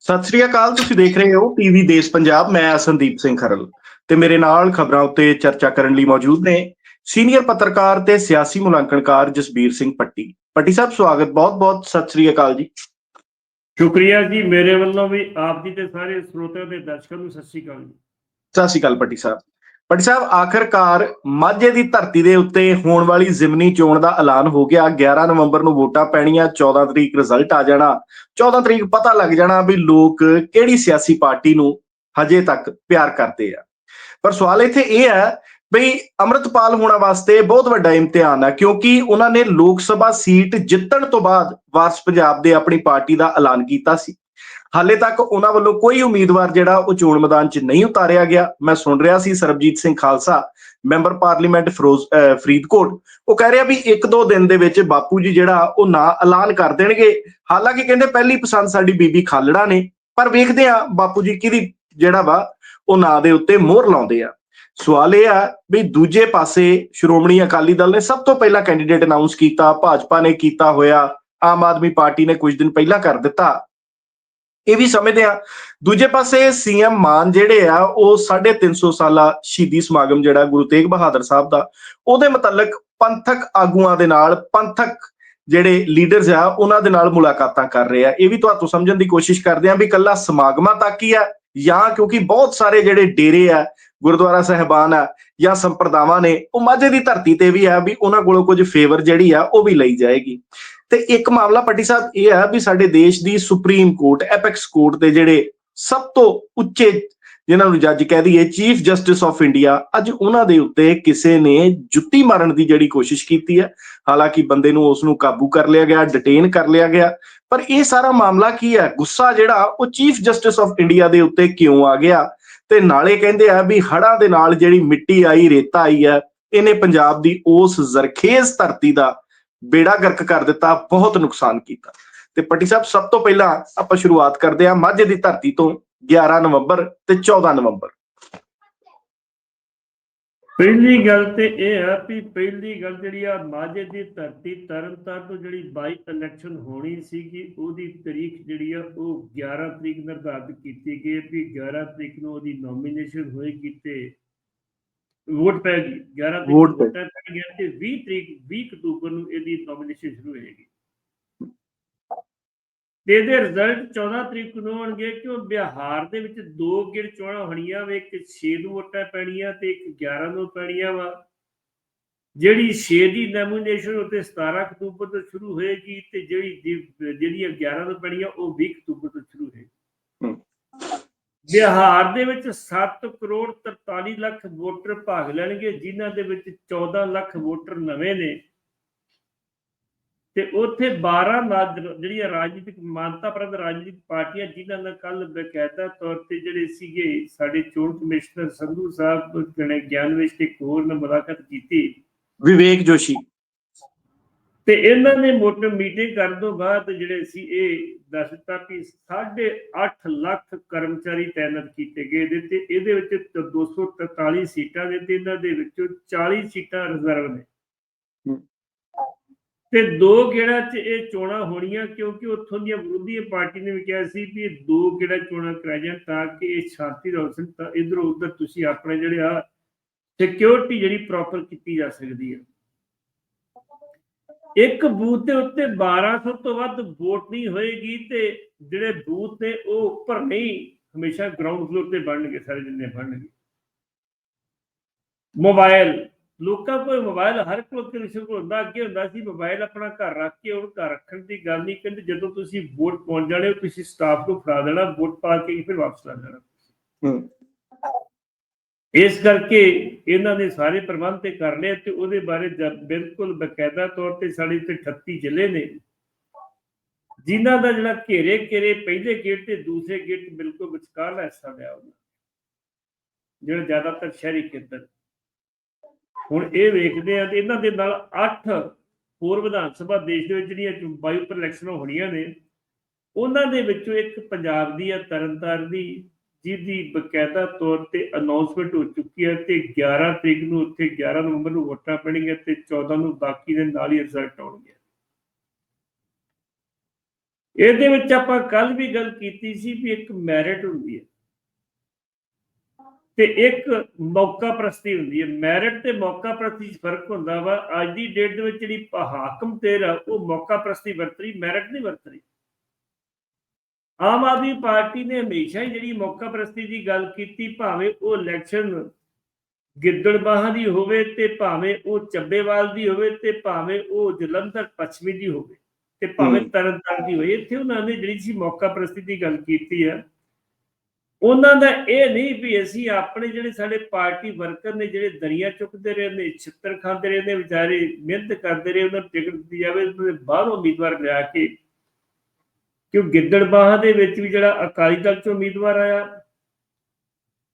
ਸਤਿ ਸ੍ਰੀ ਅਕਾਲ ਤੁਸੀਂ ਦੇਖ ਰਹੇ ਹੋ ਟੀਵੀ ਦੇਸ਼ ਪੰਜਾਬ ਮੈਂ ਸੰਦੀਪ ਸਿੰਘ ਖਰਲ ਤੇ ਮੇਰੇ ਨਾਲ ਖਬਰਾਂ ਉੱਤੇ ਚਰਚਾ ਕਰਨ ਲਈ ਮੌਜੂਦ ਨੇ ਸੀਨੀਅਰ ਪੱਤਰਕਾਰ ਤੇ ਸਿਆਸੀ ਮੁਲਾਂਕਣਕਾਰ ਜਸਬੀਰ ਸਿੰਘ ਪੱਟੀ। ਪੱਟੀ ਸਾਹਿਬ ਸਵਾਗਤ ਬਹੁਤ-ਬਹੁਤ ਸਤਿ ਸ੍ਰੀ ਅਕਾਲ ਜੀ। ਸ਼ੁਕਰੀਆ ਜੀ ਮੇਰੇ ਵੱਲੋਂ ਵੀ ਆਪ ਜੀ ਤੇ ਸਾਰੇ ਸਰੋਤਿਆਂ ਤੇ ਦਰਸ਼ਕਾਂ ਨੂੰ ਸਤਿ ਸ਼੍ਰੀ ਅਕਾਲ ਜੀ। ਸਤਿ ਸ੍ਰੀ ਅਕਾਲ ਪੱਟੀ ਸਾਹਿਬ। ਪੱਟੀ ਸਾਹਿਬ, ਆਖਰਕਾਰ ਮਾਝੇ ਦੀ ਧਰਤੀ ਦੇ ਉੱਤੇ ਹੋਣ ਵਾਲੀ ਜ਼ਿਮਨੀ ਚੋਣ ਦਾ ਐਲਾਨ ਹੋ ਗਿਆ। 11 ਨਵੰਬਰ ਨੂੰ ਵੋਟਾਂ ਪੈਣੀਆਂ 14 ਤਰੀਕ ਰਿਜ਼ਲਟ ਆ ਜਾਣਾ। 14 ਤਰੀਕ ਪਤਾ ਲੱਗ ਜਾਣਾ ਵੀ ਲੋਕ ਕਿਹੜੀ ਸਿਆਸੀ ਪਾਰਟੀ ਨੂੰ ਹਜੇ ਤੱਕ ਪਿਆਰ ਕਰਦੇ ਆ। ਪਰ ਸਵਾਲ ਇੱਥੇ ਇਹ ਹੈ ਵੀ ਅਮਰਤਪਾਲ ਹੋਣਾ ਵਾਸਤੇ ਬਹੁਤ ਵੱਡਾ ਇਮਤਿਹਾਨ ਹੈ ਕਿਉਂਕਿ ਉਹਨਾਂ ਨੇ ਲੋਕ ਸਭਾ ਸੀਟ ਜਿੱਤਣ ਤੋਂ ਬਾਅਦ ਵਾਰਸ ਪੰਜਾਬ ਦੇ ਆਪਣੀ ਪਾਰਟੀ ਦਾ ਐਲਾਨ ਕੀਤਾ ਸੀ। ਹਾਲੇ ਤੱਕ ਉਹਨਾਂ ਵੱਲੋਂ ਕੋਈ ਉਮੀਦਵਾਰ ਜਿਹੜਾ ਉਹ ਚੋਣ ਮੈਦਾਨ 'ਚ ਨਹੀਂ ਉਤਾਰਿਆ ਗਿਆ। ਮੈਂ ਸੁਣ ਰਿਹਾ ਸੀ ਸਰਬਜੀਤ ਸਿੰਘ ਖਾਲਸਾ, ਮੈਂਬਰ ਪਾਰਲੀਮੈਂਟ ਫਿਰੋਜ਼, ਅਹ, ਫਰੀਦਕੋਟ। ਉਹ ਕਹਿ ਰਿਹਾ ਵੀ ਇੱਕ ਦੋ ਦਿਨ ਦੇ ਵਿੱਚ ਬਾਪੂ ਜੀ ਜਿਹੜਾ ਉਹ ਨਾਂ ਐਲਾਨ ਕਰ ਦੇਣਗੇ। ਹਾਲਾਂਕਿ ਕਹਿੰਦੇ ਪਹਿਲੀ ਪਸੰਦ ਸਾਡੀ ਬੀਬੀ ਖਾਲੜਾ ਨੇ, ਪਰ ਵੇਖਦੇ ਆ ਬਾਪੂ ਜੀ ਕਿਹਦੀ ਜਿਹੜਾ ਵਾ, ਉਹ ਨਾਂ ਦੇ ਉੱਤੇ ਮੋਹਰ ਲਾਉਂਦੇ ਆ। ਸਵਾਲ ਇਹ ਆ ਵੀ ਦੂਜੇ ਪਾਸੇ ਸ਼੍ਰੋਮਣੀ ਅਕਾਲੀ ਦਲ ਨੇ ਸਭ ਤੋਂ ਪਹਿਲਾਂ ਕੈਂਡੀਡੇਟ ਅਨਾਉਂਸ ਕੀਤਾ, ਭਾਜਪਾ ਨੇ ਕੀਤਾ ਹੋਇਆ, ਆਮ ਆਦਮੀ ਪਾਰਟੀ ਨੇ ਕੁਝ ਦਿਨ ਪਹਿਲਾਂ ਕਰ ਦਿੱਤਾ। ਇਹ ਵੀ ਸਮਝਦੇ ਆ ਦੂਜੇ ਪਾਸੇ ਸੀਐਮ ਮਾਨ ਜਿਹੜੇ ਆ, ਉਹ 350 ਸਾਲਾ ਸ਼ਹੀਦੀ ਸਮਾਗਮ ਜਿਹੜਾ ਗੁਰੂ ਤੇਗ ਬਹਾਦਰ ਸਾਹਿਬ ਦਾ, ਉਹਦੇ ਮੁਤਲਕ ਪੰਥਕ ਆਗੂਆਂ ਦੇ ਨਾਲ ਪੰਥਕ ਜਿਹੜੇ ਲੀਡਰਸ ਆ, ਉਹਨਾਂ ਦੇ ਨਾਲ ਮੁਲਾਕਾਤਾਂ ਕਰ ਰਹੇ ਆ। ਇਹ ਵੀ ਤੁਹਾਨੂੰ ਸਮਝਣ ਦੀ ਕੋਸ਼ਿਸ਼ ਕਰਦੇ ਆ ਵੀ ਕੱਲਾ ਸਮਾਗਮਾਂ ਤੱਕ ਹੀ ਆ ਜਾਂ ਕਿਉਂਕਿ ਬਹੁਤ ਸਾਰੇ ਜਿਹੜੇ ਡੇਰੇ ਆ, ਗੁਰਦੁਆਰਾ ਸਹਿਬਾਨ ਆ ਜਾਂ ਸੰਪਰਦਾਵਾਂ ਨੇ, ਉਹ ਮਾਝੇ ਦੀ ਧਰਤੀ ਤੇ ਵੀ ਆ ਵੀ ਉਹਨਾਂ ਕੋਲੋਂ ਕੁਝ ਫੇਵਰ ਜਿਹੜੀ ਆ, ਉਹ ਵੀ ਲਈ ਜਾਏਗੀ। ਤੇ ਇੱਕ ਮਾਮਲਾ ਪੱਟੀ ਸਾਹਿਬ ਇਹ ਹੈ ਵੀ ਸਾਡੇ ਦੇਸ਼ ਦੀ ਸੁਪਰੀਮ ਕੋਰਟ ਐਪੈਕਸ ਕੋਰਟ ਦੇ ਜਿਹੜੇ ਸਭ ਤੋਂ ਉੱਚੇ ਜਿਨ੍ਹਾਂ ਨੂੰ ਜੱਜ ਕਹਿ ਦਈਏ ਚੀਫ ਜਸਟਿਸ ਆਫ ਇੰਡੀਆ ਅੱਜ ਉਹਨਾਂ ਦੇ ਉੱਤੇ ਕਿਸੇ ਨੇ ਜੁੱਤੀ ਮਾਰਨ ਦੀ ਜਿਹੜੀ ਕੋਸ਼ਿਸ਼ ਕੀਤੀ ਹੈ ਹਾਲਾਂਕਿ ਬੰਦੇ ਨੂੰ ਉਸ ਨੂੰ ਕਾਬੂ ਕਰ ਲਿਆ ਗਿਆ ਡਿਟੇਨ ਕਰ ਲਿਆ ਗਿਆ, ਪਰ ਇਹ ਸਾਰਾ ਮਾਮਲਾ ਕੀ ਹੈ ਗੁੱਸਾ ਜਿਹੜਾ, ਉਹ ਚੀਫ ਜਸਟਿਸ ਆਫ ਇੰਡੀਆ ਦੇ ਉੱਤੇ ਕਿਉਂ ਆ ਗਿਆ? ਤੇ ਨਾਲੇ ਕਹਿੰਦੇ ਆ ਵੀ ਹੜਾਂ ਦੇ ਨਾਲ ਜਿਹੜੀ ਮਿੱਟੀ ਆਈ, ਰੇਤਾ ਆਈ ਹੈ ਇਹਨੇ ਪੰਜਾਬ ਦੀ ਉਸ ਜ਼ਰਖੇਜ਼ ਧਰਤੀ ਦਾ ਬੇੜਾ ਗਰਕ ਕਰ ਦਿੱਤਾ, ਬਹੁਤ ਨੁਕਸਾਨ ਕੀਤਾ। ਤੇ ਪੱਟੀ ਸਾਹਿਬ, ਸਭ ਤੋਂ ਪਹਿਲਾਂ ਆਪਾਂ ਸ਼ੁਰੂਆਤ ਕਰਦੇ ਹਾਂ ਮਾਝੇ ਦੀ ਧਰਤੀ ਤੋਂ 11 ਨਵੰਬਰ ਤੇ 14 ਨਵੰਬਰ। ਪਹਿਲੀ ਗੱਲ ਤੇ ਇਹ ਹੈ ਵੀ ਪਹਿਲੀ ਗੱਲ ਜਿਹੜੀ ਆ ਮਾਝੇ ਦੀ ਧਰਤੀ ਤਰਨਤਾਰਨ ਤੋਂ ਜਿਹੜੀ ਬਾਈ ਇਲੈਕਸ਼ਨ ਹੋਣੀ ਸੀਗੀ ਉਹਦੀ ਤਰੀਕ ਜਿਹੜੀ ਆ ਉਹ 11 ਤਰੀਕ ਨਿਰਧਾਰਿਤ ਕੀਤੀ ਗਈ ਵੀ 11 ਤਰੀਕ ਨੂੰ ਉਹਦੀ ਨੋਮੀਨੇਸ਼ਨ ਹੋਏਗੀ ਤੇ ਵੋਟ ਪੈਗੀ 11 ਤਰੀਕ ਵੋਟ ਵੋਟਾਂ ਪੈਣਗੀਆਂ ਤੇ 20 ਤਰੀਕ 20 ਅਕਤੂਬਰ ਨੂੰ ਇਹਦੀ ਨੋਮੀਨੇਸ਼ਨ ਸ਼ੁਰੂ ਹੋਏਗੀ। ਤੇ ਇਹਦੇ ਰਿਜ਼ਲਟ 14 ਤਰੀਕ ਨੂੰ ਹੋਣਗੇ ਕਿਉਂ? ਬਿਹਾਰ ਦੇ ਵਿੱਚ ਦੋ ਗਿਰ ਚੋਣਾਂ ਹੋਣੀਆਂ ਵੇ ਇੱਕ 6 ਨੂੰ ਵੋਟਾਂ ਪੈਣੀਆਂ ਤੇ ਇੱਕ 11 ਨੂੰ ਪੈਣੀਆਂ ਵਾ। ਜਿਹੜੀ 6 ਦੀ ਨੋਮੀਨੇਸ਼ਨ ਉੱਤੇ 17 ਅਕਤੂਬਰ ਤੋਂ ਸ਼ੁਰੂ ਹੋਏਗੀ ਤੇ ਜਿਹੜੀ ਜਿਹੜੀਆਂ 11 ਨੂੰ ਪੈਣੀਆਂ ਉਹ 20 ਅਕਤੂਬਰ ਤੋਂ ਸ਼ੁਰੂ ਹੋਏਗੀ। ਬਿਹਾਰ ਦੇ ਵਿੱਚ 7 ਕਰੋੜ 43 ਲੱਖ ਵੋਟਰ ਭਾਗ ਲੈਣਗੇ ਜਿਨ੍ਹਾਂ ਦੇ ਵਿੱਚ 14 ਲੱਖ ਵੋਟਰ ਨਵੇਂ ਨੇ। ਤੇ ਉੱਥੇ 12 ਨਾ- ਜਿਹੜੀਆਂ ਰਾਜਨੀਤਿਕ ਮਾਨਤਾ ਪ੍ਰਾਪਤ ਰਾਜਨੀਤਿਕ ਪਾਰਟੀਆਂ ਜਿਨ੍ਹਾਂ ਨਾਲ ਕੱਲ ਬਕਾਇਦਾ ਤੌਰ ਤੇ ਜਿਹੜੇ ਸੀਗੇ ਸਾਡੇ ਚੋਣ ਕਮਿਸ਼ਨਰ ਸੰਧੂ ਸਾਹਿਬ ਜਣੇ ਗਿਆਨ ਵਿੱਚ ਤੇ ਇੱਕ ਹੋਰ ਨਾਲ ਮੁਲਾਕਾਤ ਕੀਤੀ। ਵਿਵੇਕ ਜੋਸ਼ੀ। ਤੇ ਇਹਨਾਂ ਨੇ ਮੋਟਰ ਮੀਟਿੰਗ ਕਰਨ ਤੋਂ ਬਾਅਦ ਜਿਹੜੇ ਸੀ ਇਹ ਦੱਸ ਦਿੱਤਾ ਕਿ 8.5 ਲੱਖ ਕਰਮਚਾਰੀ ਤਾਇਨਾਤ ਕੀਤੇ ਗਏ ਨੇ ਤੇ ਇਹਦੇ ਵਿੱਚ ਤ- 243 ਸੀਟਾਂ ਨੇ ਤੇ ਇਹਨਾਂ ਦੇ ਵਿੱਚੋਂ 40 ਸੀਟਾਂ ਰਿਜ਼ਰਵ ਨੇ। ਤੇ ਦੋ ਗੇੜਾਂ 'ਚ ਇਹ ਚੋਣਾਂ ਹੋਣੀਆਂ ਕਿਉਂਕਿ ਉੱਥੋਂ ਦੀਆਂ ਵਿਰੋਧੀ ਪਾਰਟੀ ਨੇ ਵੀ ਕਿਹਾ ਸੀ ਵੀ ਇਹ ਦੋ ਗੇੜਾ ਚੋਣਾਂ ਕਰਾਈਆਂ ਜਾਣ ਤਾਂ ਕਿ ਇਹ ਸ਼ਾਂਤੀ ਦਾ ਤਾਂ ਇਧਰ ਉਧਰ ਤੁਸੀਂ ਆਪਣੇ ਜਿਹੜੇ ਆ ਸਿਕਿਉਰਿਟੀ ਜਿਹੜੀ ਪ੍ਰੋਪਰ ਕੀਤੀ ਜਾ ਸਕਦੀ ਹੈ ਇੱਕ ਬੂਥ ਦੇ ਉੱਤੇ 1200 ਤੋਂ ਵੱਧ ਵੋਟ ਨਹੀਂ ਹੋਏਗੀ ਤੇ ਜਿਹੜੇ ਬੂਥ ਨੇ ਉਹ ਉੱਪਰ ਨਹੀਂ, ਹਮੇਸ਼ਾ ਗਰਾਊਂਡ ਫਲੋਰ ਤੇ ਬਣਨਗੇ, ਸਾਰੇ ਜਿੰਨੇ ਬਣਨਗੇ। ਮੋਬਾਈਲ ਲੋਕਾਂ ਕੋਲ ਮੋਬਾਈਲ ਹਰ ਕੋਲ ਕਿਸੇ ਕੋਲ ਹੁੰਦਾ ਅੱਗੇ ਹੁੰਦਾ ਸੀ ਮੋਬਾਈਲ ਆਪਣਾ ਘਰ ਰੱਖ ਕੇ ਉਹਨੂੰ ਘਰ ਰੱਖਣ ਦੀ ਗੱਲ ਨਹੀਂ ਕਹਿੰਦੇ ਜਦੋਂ ਤੁਸੀਂ ਵੋਟ ਪਾਉਣ ਜਾਣੇ ਹੋ ਤੁਸੀਂ ਸਟਾਫ ਨੂੰ ਫੜਾ ਦੇਣਾ ਵੋਟ ਪਾ ਕੇ ਫਿਰ ਵਾਪਸ ਲਾ ਹਮ। ਇਸ ਕਰਕੇ ਇਹਨਾਂ ਨੇ ਸਾਰੇ ਪ੍ਰਬੰਧ ਤੇ ਕਰ ਲਏ ਤੇ ਉਹਦੇ ਬਾਰੇ ਬਿਲਕੁਲ ਬਕਾਇਦਾ ਤੌਰ ਤੇ ਸਾਡੇ ਤੇ 38 ਜ਼ਿਲ੍ਹੇ ਨੇ। ਜਿਨ੍ਹਾਂ ਦਾ ਜਿਹੜਾ ਘੇਰੇ ਘੇਰੇ ਪਹਿਲੇ ਗੇਟ ਤੇ ਦੂਸਰੇ ਗੇਟ ਬਿਲਕੁਲ ਵਿਚਕਾਰਲਾ ਹਿੱਸਾ ਲਿਆ ਉਹਨਾਂ ਜਿਹੜਾ ਜ਼ਿਆਦਾਤਰ ਸ਼ਹਿਰੀ ਖੇਤਰ। ਹੁਣ ਇਹ ਵੇਖਦੇ ਆ ਤੇ ਇਹਨਾਂ ਦੇ ਨਾਲ 8 ਹੋਰ ਵਿਧਾਨ ਸਭਾ ਦੇਸ਼ ਦੇ ਵਿੱਚ ਜਿਹੜੀਆਂ ਬਾਈ ਉੱਪਰ ਇਲੈਕਸ਼ਨਾਂ ਹੋਣੀਆਂ ਨੇ, ਉਹਨਾਂ ਦੇ ਵਿੱਚੋਂ ਇੱਕ ਪੰਜਾਬ ਦੀ ਆ, ਤਰਨਤਾਰਨ ਦੀ, ਜਿਹਦੀ ਬਕਾਇਦਾ ਤੌਰ ਤੇ ਅਨਾਉਂਸਮੈਂਟ ਹੋ ਚੁੱਕੀ ਹੈ ਤੇ 11 ਤਰੀਕ ਨੂੰ ਉੱਥੇ 11 ਨਵੰਬਰ ਨੂੰ ਵੋਟਾਂ ਪੈਣਗੀਆਂ ਤੇ 14 ਨੂੰ ਬਾਕੀ ਦੇ ਨਾਲ ਹੀ ਰਿਜ਼ਲਟ ਆਉਣਗੇ। ਇਹਦੇ ਵਿੱਚ ਆਪਾਂ ਕੱਲ ਵੀ ਗੱਲ ਕੀਤੀ ਸੀ ਵੀ ਇੱਕ ਮੈਰਿਟ ਹੁੰਦੀ ਹੈ। ਤੇ ਇੱਕ ਮੌਕਾ ਪ੍ਰਸਤੀ ਹੁੰਦੀ ਹੈ। ਮੈਰਿਟ ਤੇ ਮੌਕਾ ਪ੍ਰਸਤੀ 'ਚ ਫ਼ਰਕ ਹੁੰਦਾ ਵਾ। ਅੱਜ ਦੀ ਡੇਟ ਦੇ ਵਿੱਚ ਜਿਹੜੀ ਹਾਕਮ ਤੇਰ ਆ ਉਹ ਮੌਕਾ ਪ੍ਰਸਤੀ ਵਰਤ ਰਹੀ ਮੈਰਿਟ ਨਹੀਂ ਵਰਤ ਰਹੀ। ਆਮ ਆਦਮੀ ਪਾਰਟੀ ਨੇ ਹਮੇਸ਼ਾ ਹੀ ਜਿਹੜੀ ਮੌਕਾ ਪ੍ਰਸਤੀ ਦੀ ਗੱਲ ਕੀਤੀ ਭਾਵੇਂ ਉਹ ਇਲੈਕਸ਼ਨ ਗਿੱਦੜਬਾਹਾਂ ਦੀ ਹੋਵੇ ਤੇ ਭਾਵੇਂ ਉਹ ਚੱਬੇਵਾਲ ਦੀ ਹੋਵੇ ਤੇ ਭਾਵੇਂ ਉਹ ਜਲੰਧਰ ਪੱਛਮੀ ਦੀ ਹੋਵੇ ਤੇ ਭਾਵੇਂ। ਤਰਨਤਾਰਨ ਦੀ ਹੋਵੇ। ਇੱਥੇ ਉਹਨਾਂ ਨੇ ਜਿਹੜੀ ਸੀ ਮੌਕਾ ਪ੍ਰਸਤੀ ਦੀ ਗੱਲ ਕੀਤੀ ਆ। ਉਹਨਾਂ ਦਾ ਇਹ ਨਹੀਂ ਵੀ ਅਸੀਂ ਆਪਣੇ ਜਿਹੜੇ ਸਾਡੇ ਪਾਰਟੀ ਵਰਕਰ ਨੇ ਜਿਹੜੇ ਦਰਿਆ ਚੁੱਕਦੇ ਰਹੇ ਨੇ, ਛਿੱਤਰ ਖਾਂਦੇ ਰਹੇ ਨੇ, ਵਿਚਾਰੇ ਮਿਹਨਤ ਕਰਦੇ ਰਹੇ, ਉਹਨਾਂ ਨੂੰ ਟਿਕਟ ਦਿੱਤੀ ਜਾਵੇ, ਉਹਨਾਂ ਬਾਹਰੋਂ ਉਮੀਦਵਾਰ ਲਿਆ ਕੇ ਕਿਉਂ ਗਿੱਦੜਬਾਹਾਂ ਦੇ ਵਿੱਚ ਵੀ ਜਿਹੜਾ ਅਕਾਲੀ ਦਲ ਚੋਂ ਉਮੀਦਵਾਰ ਆਇਆ,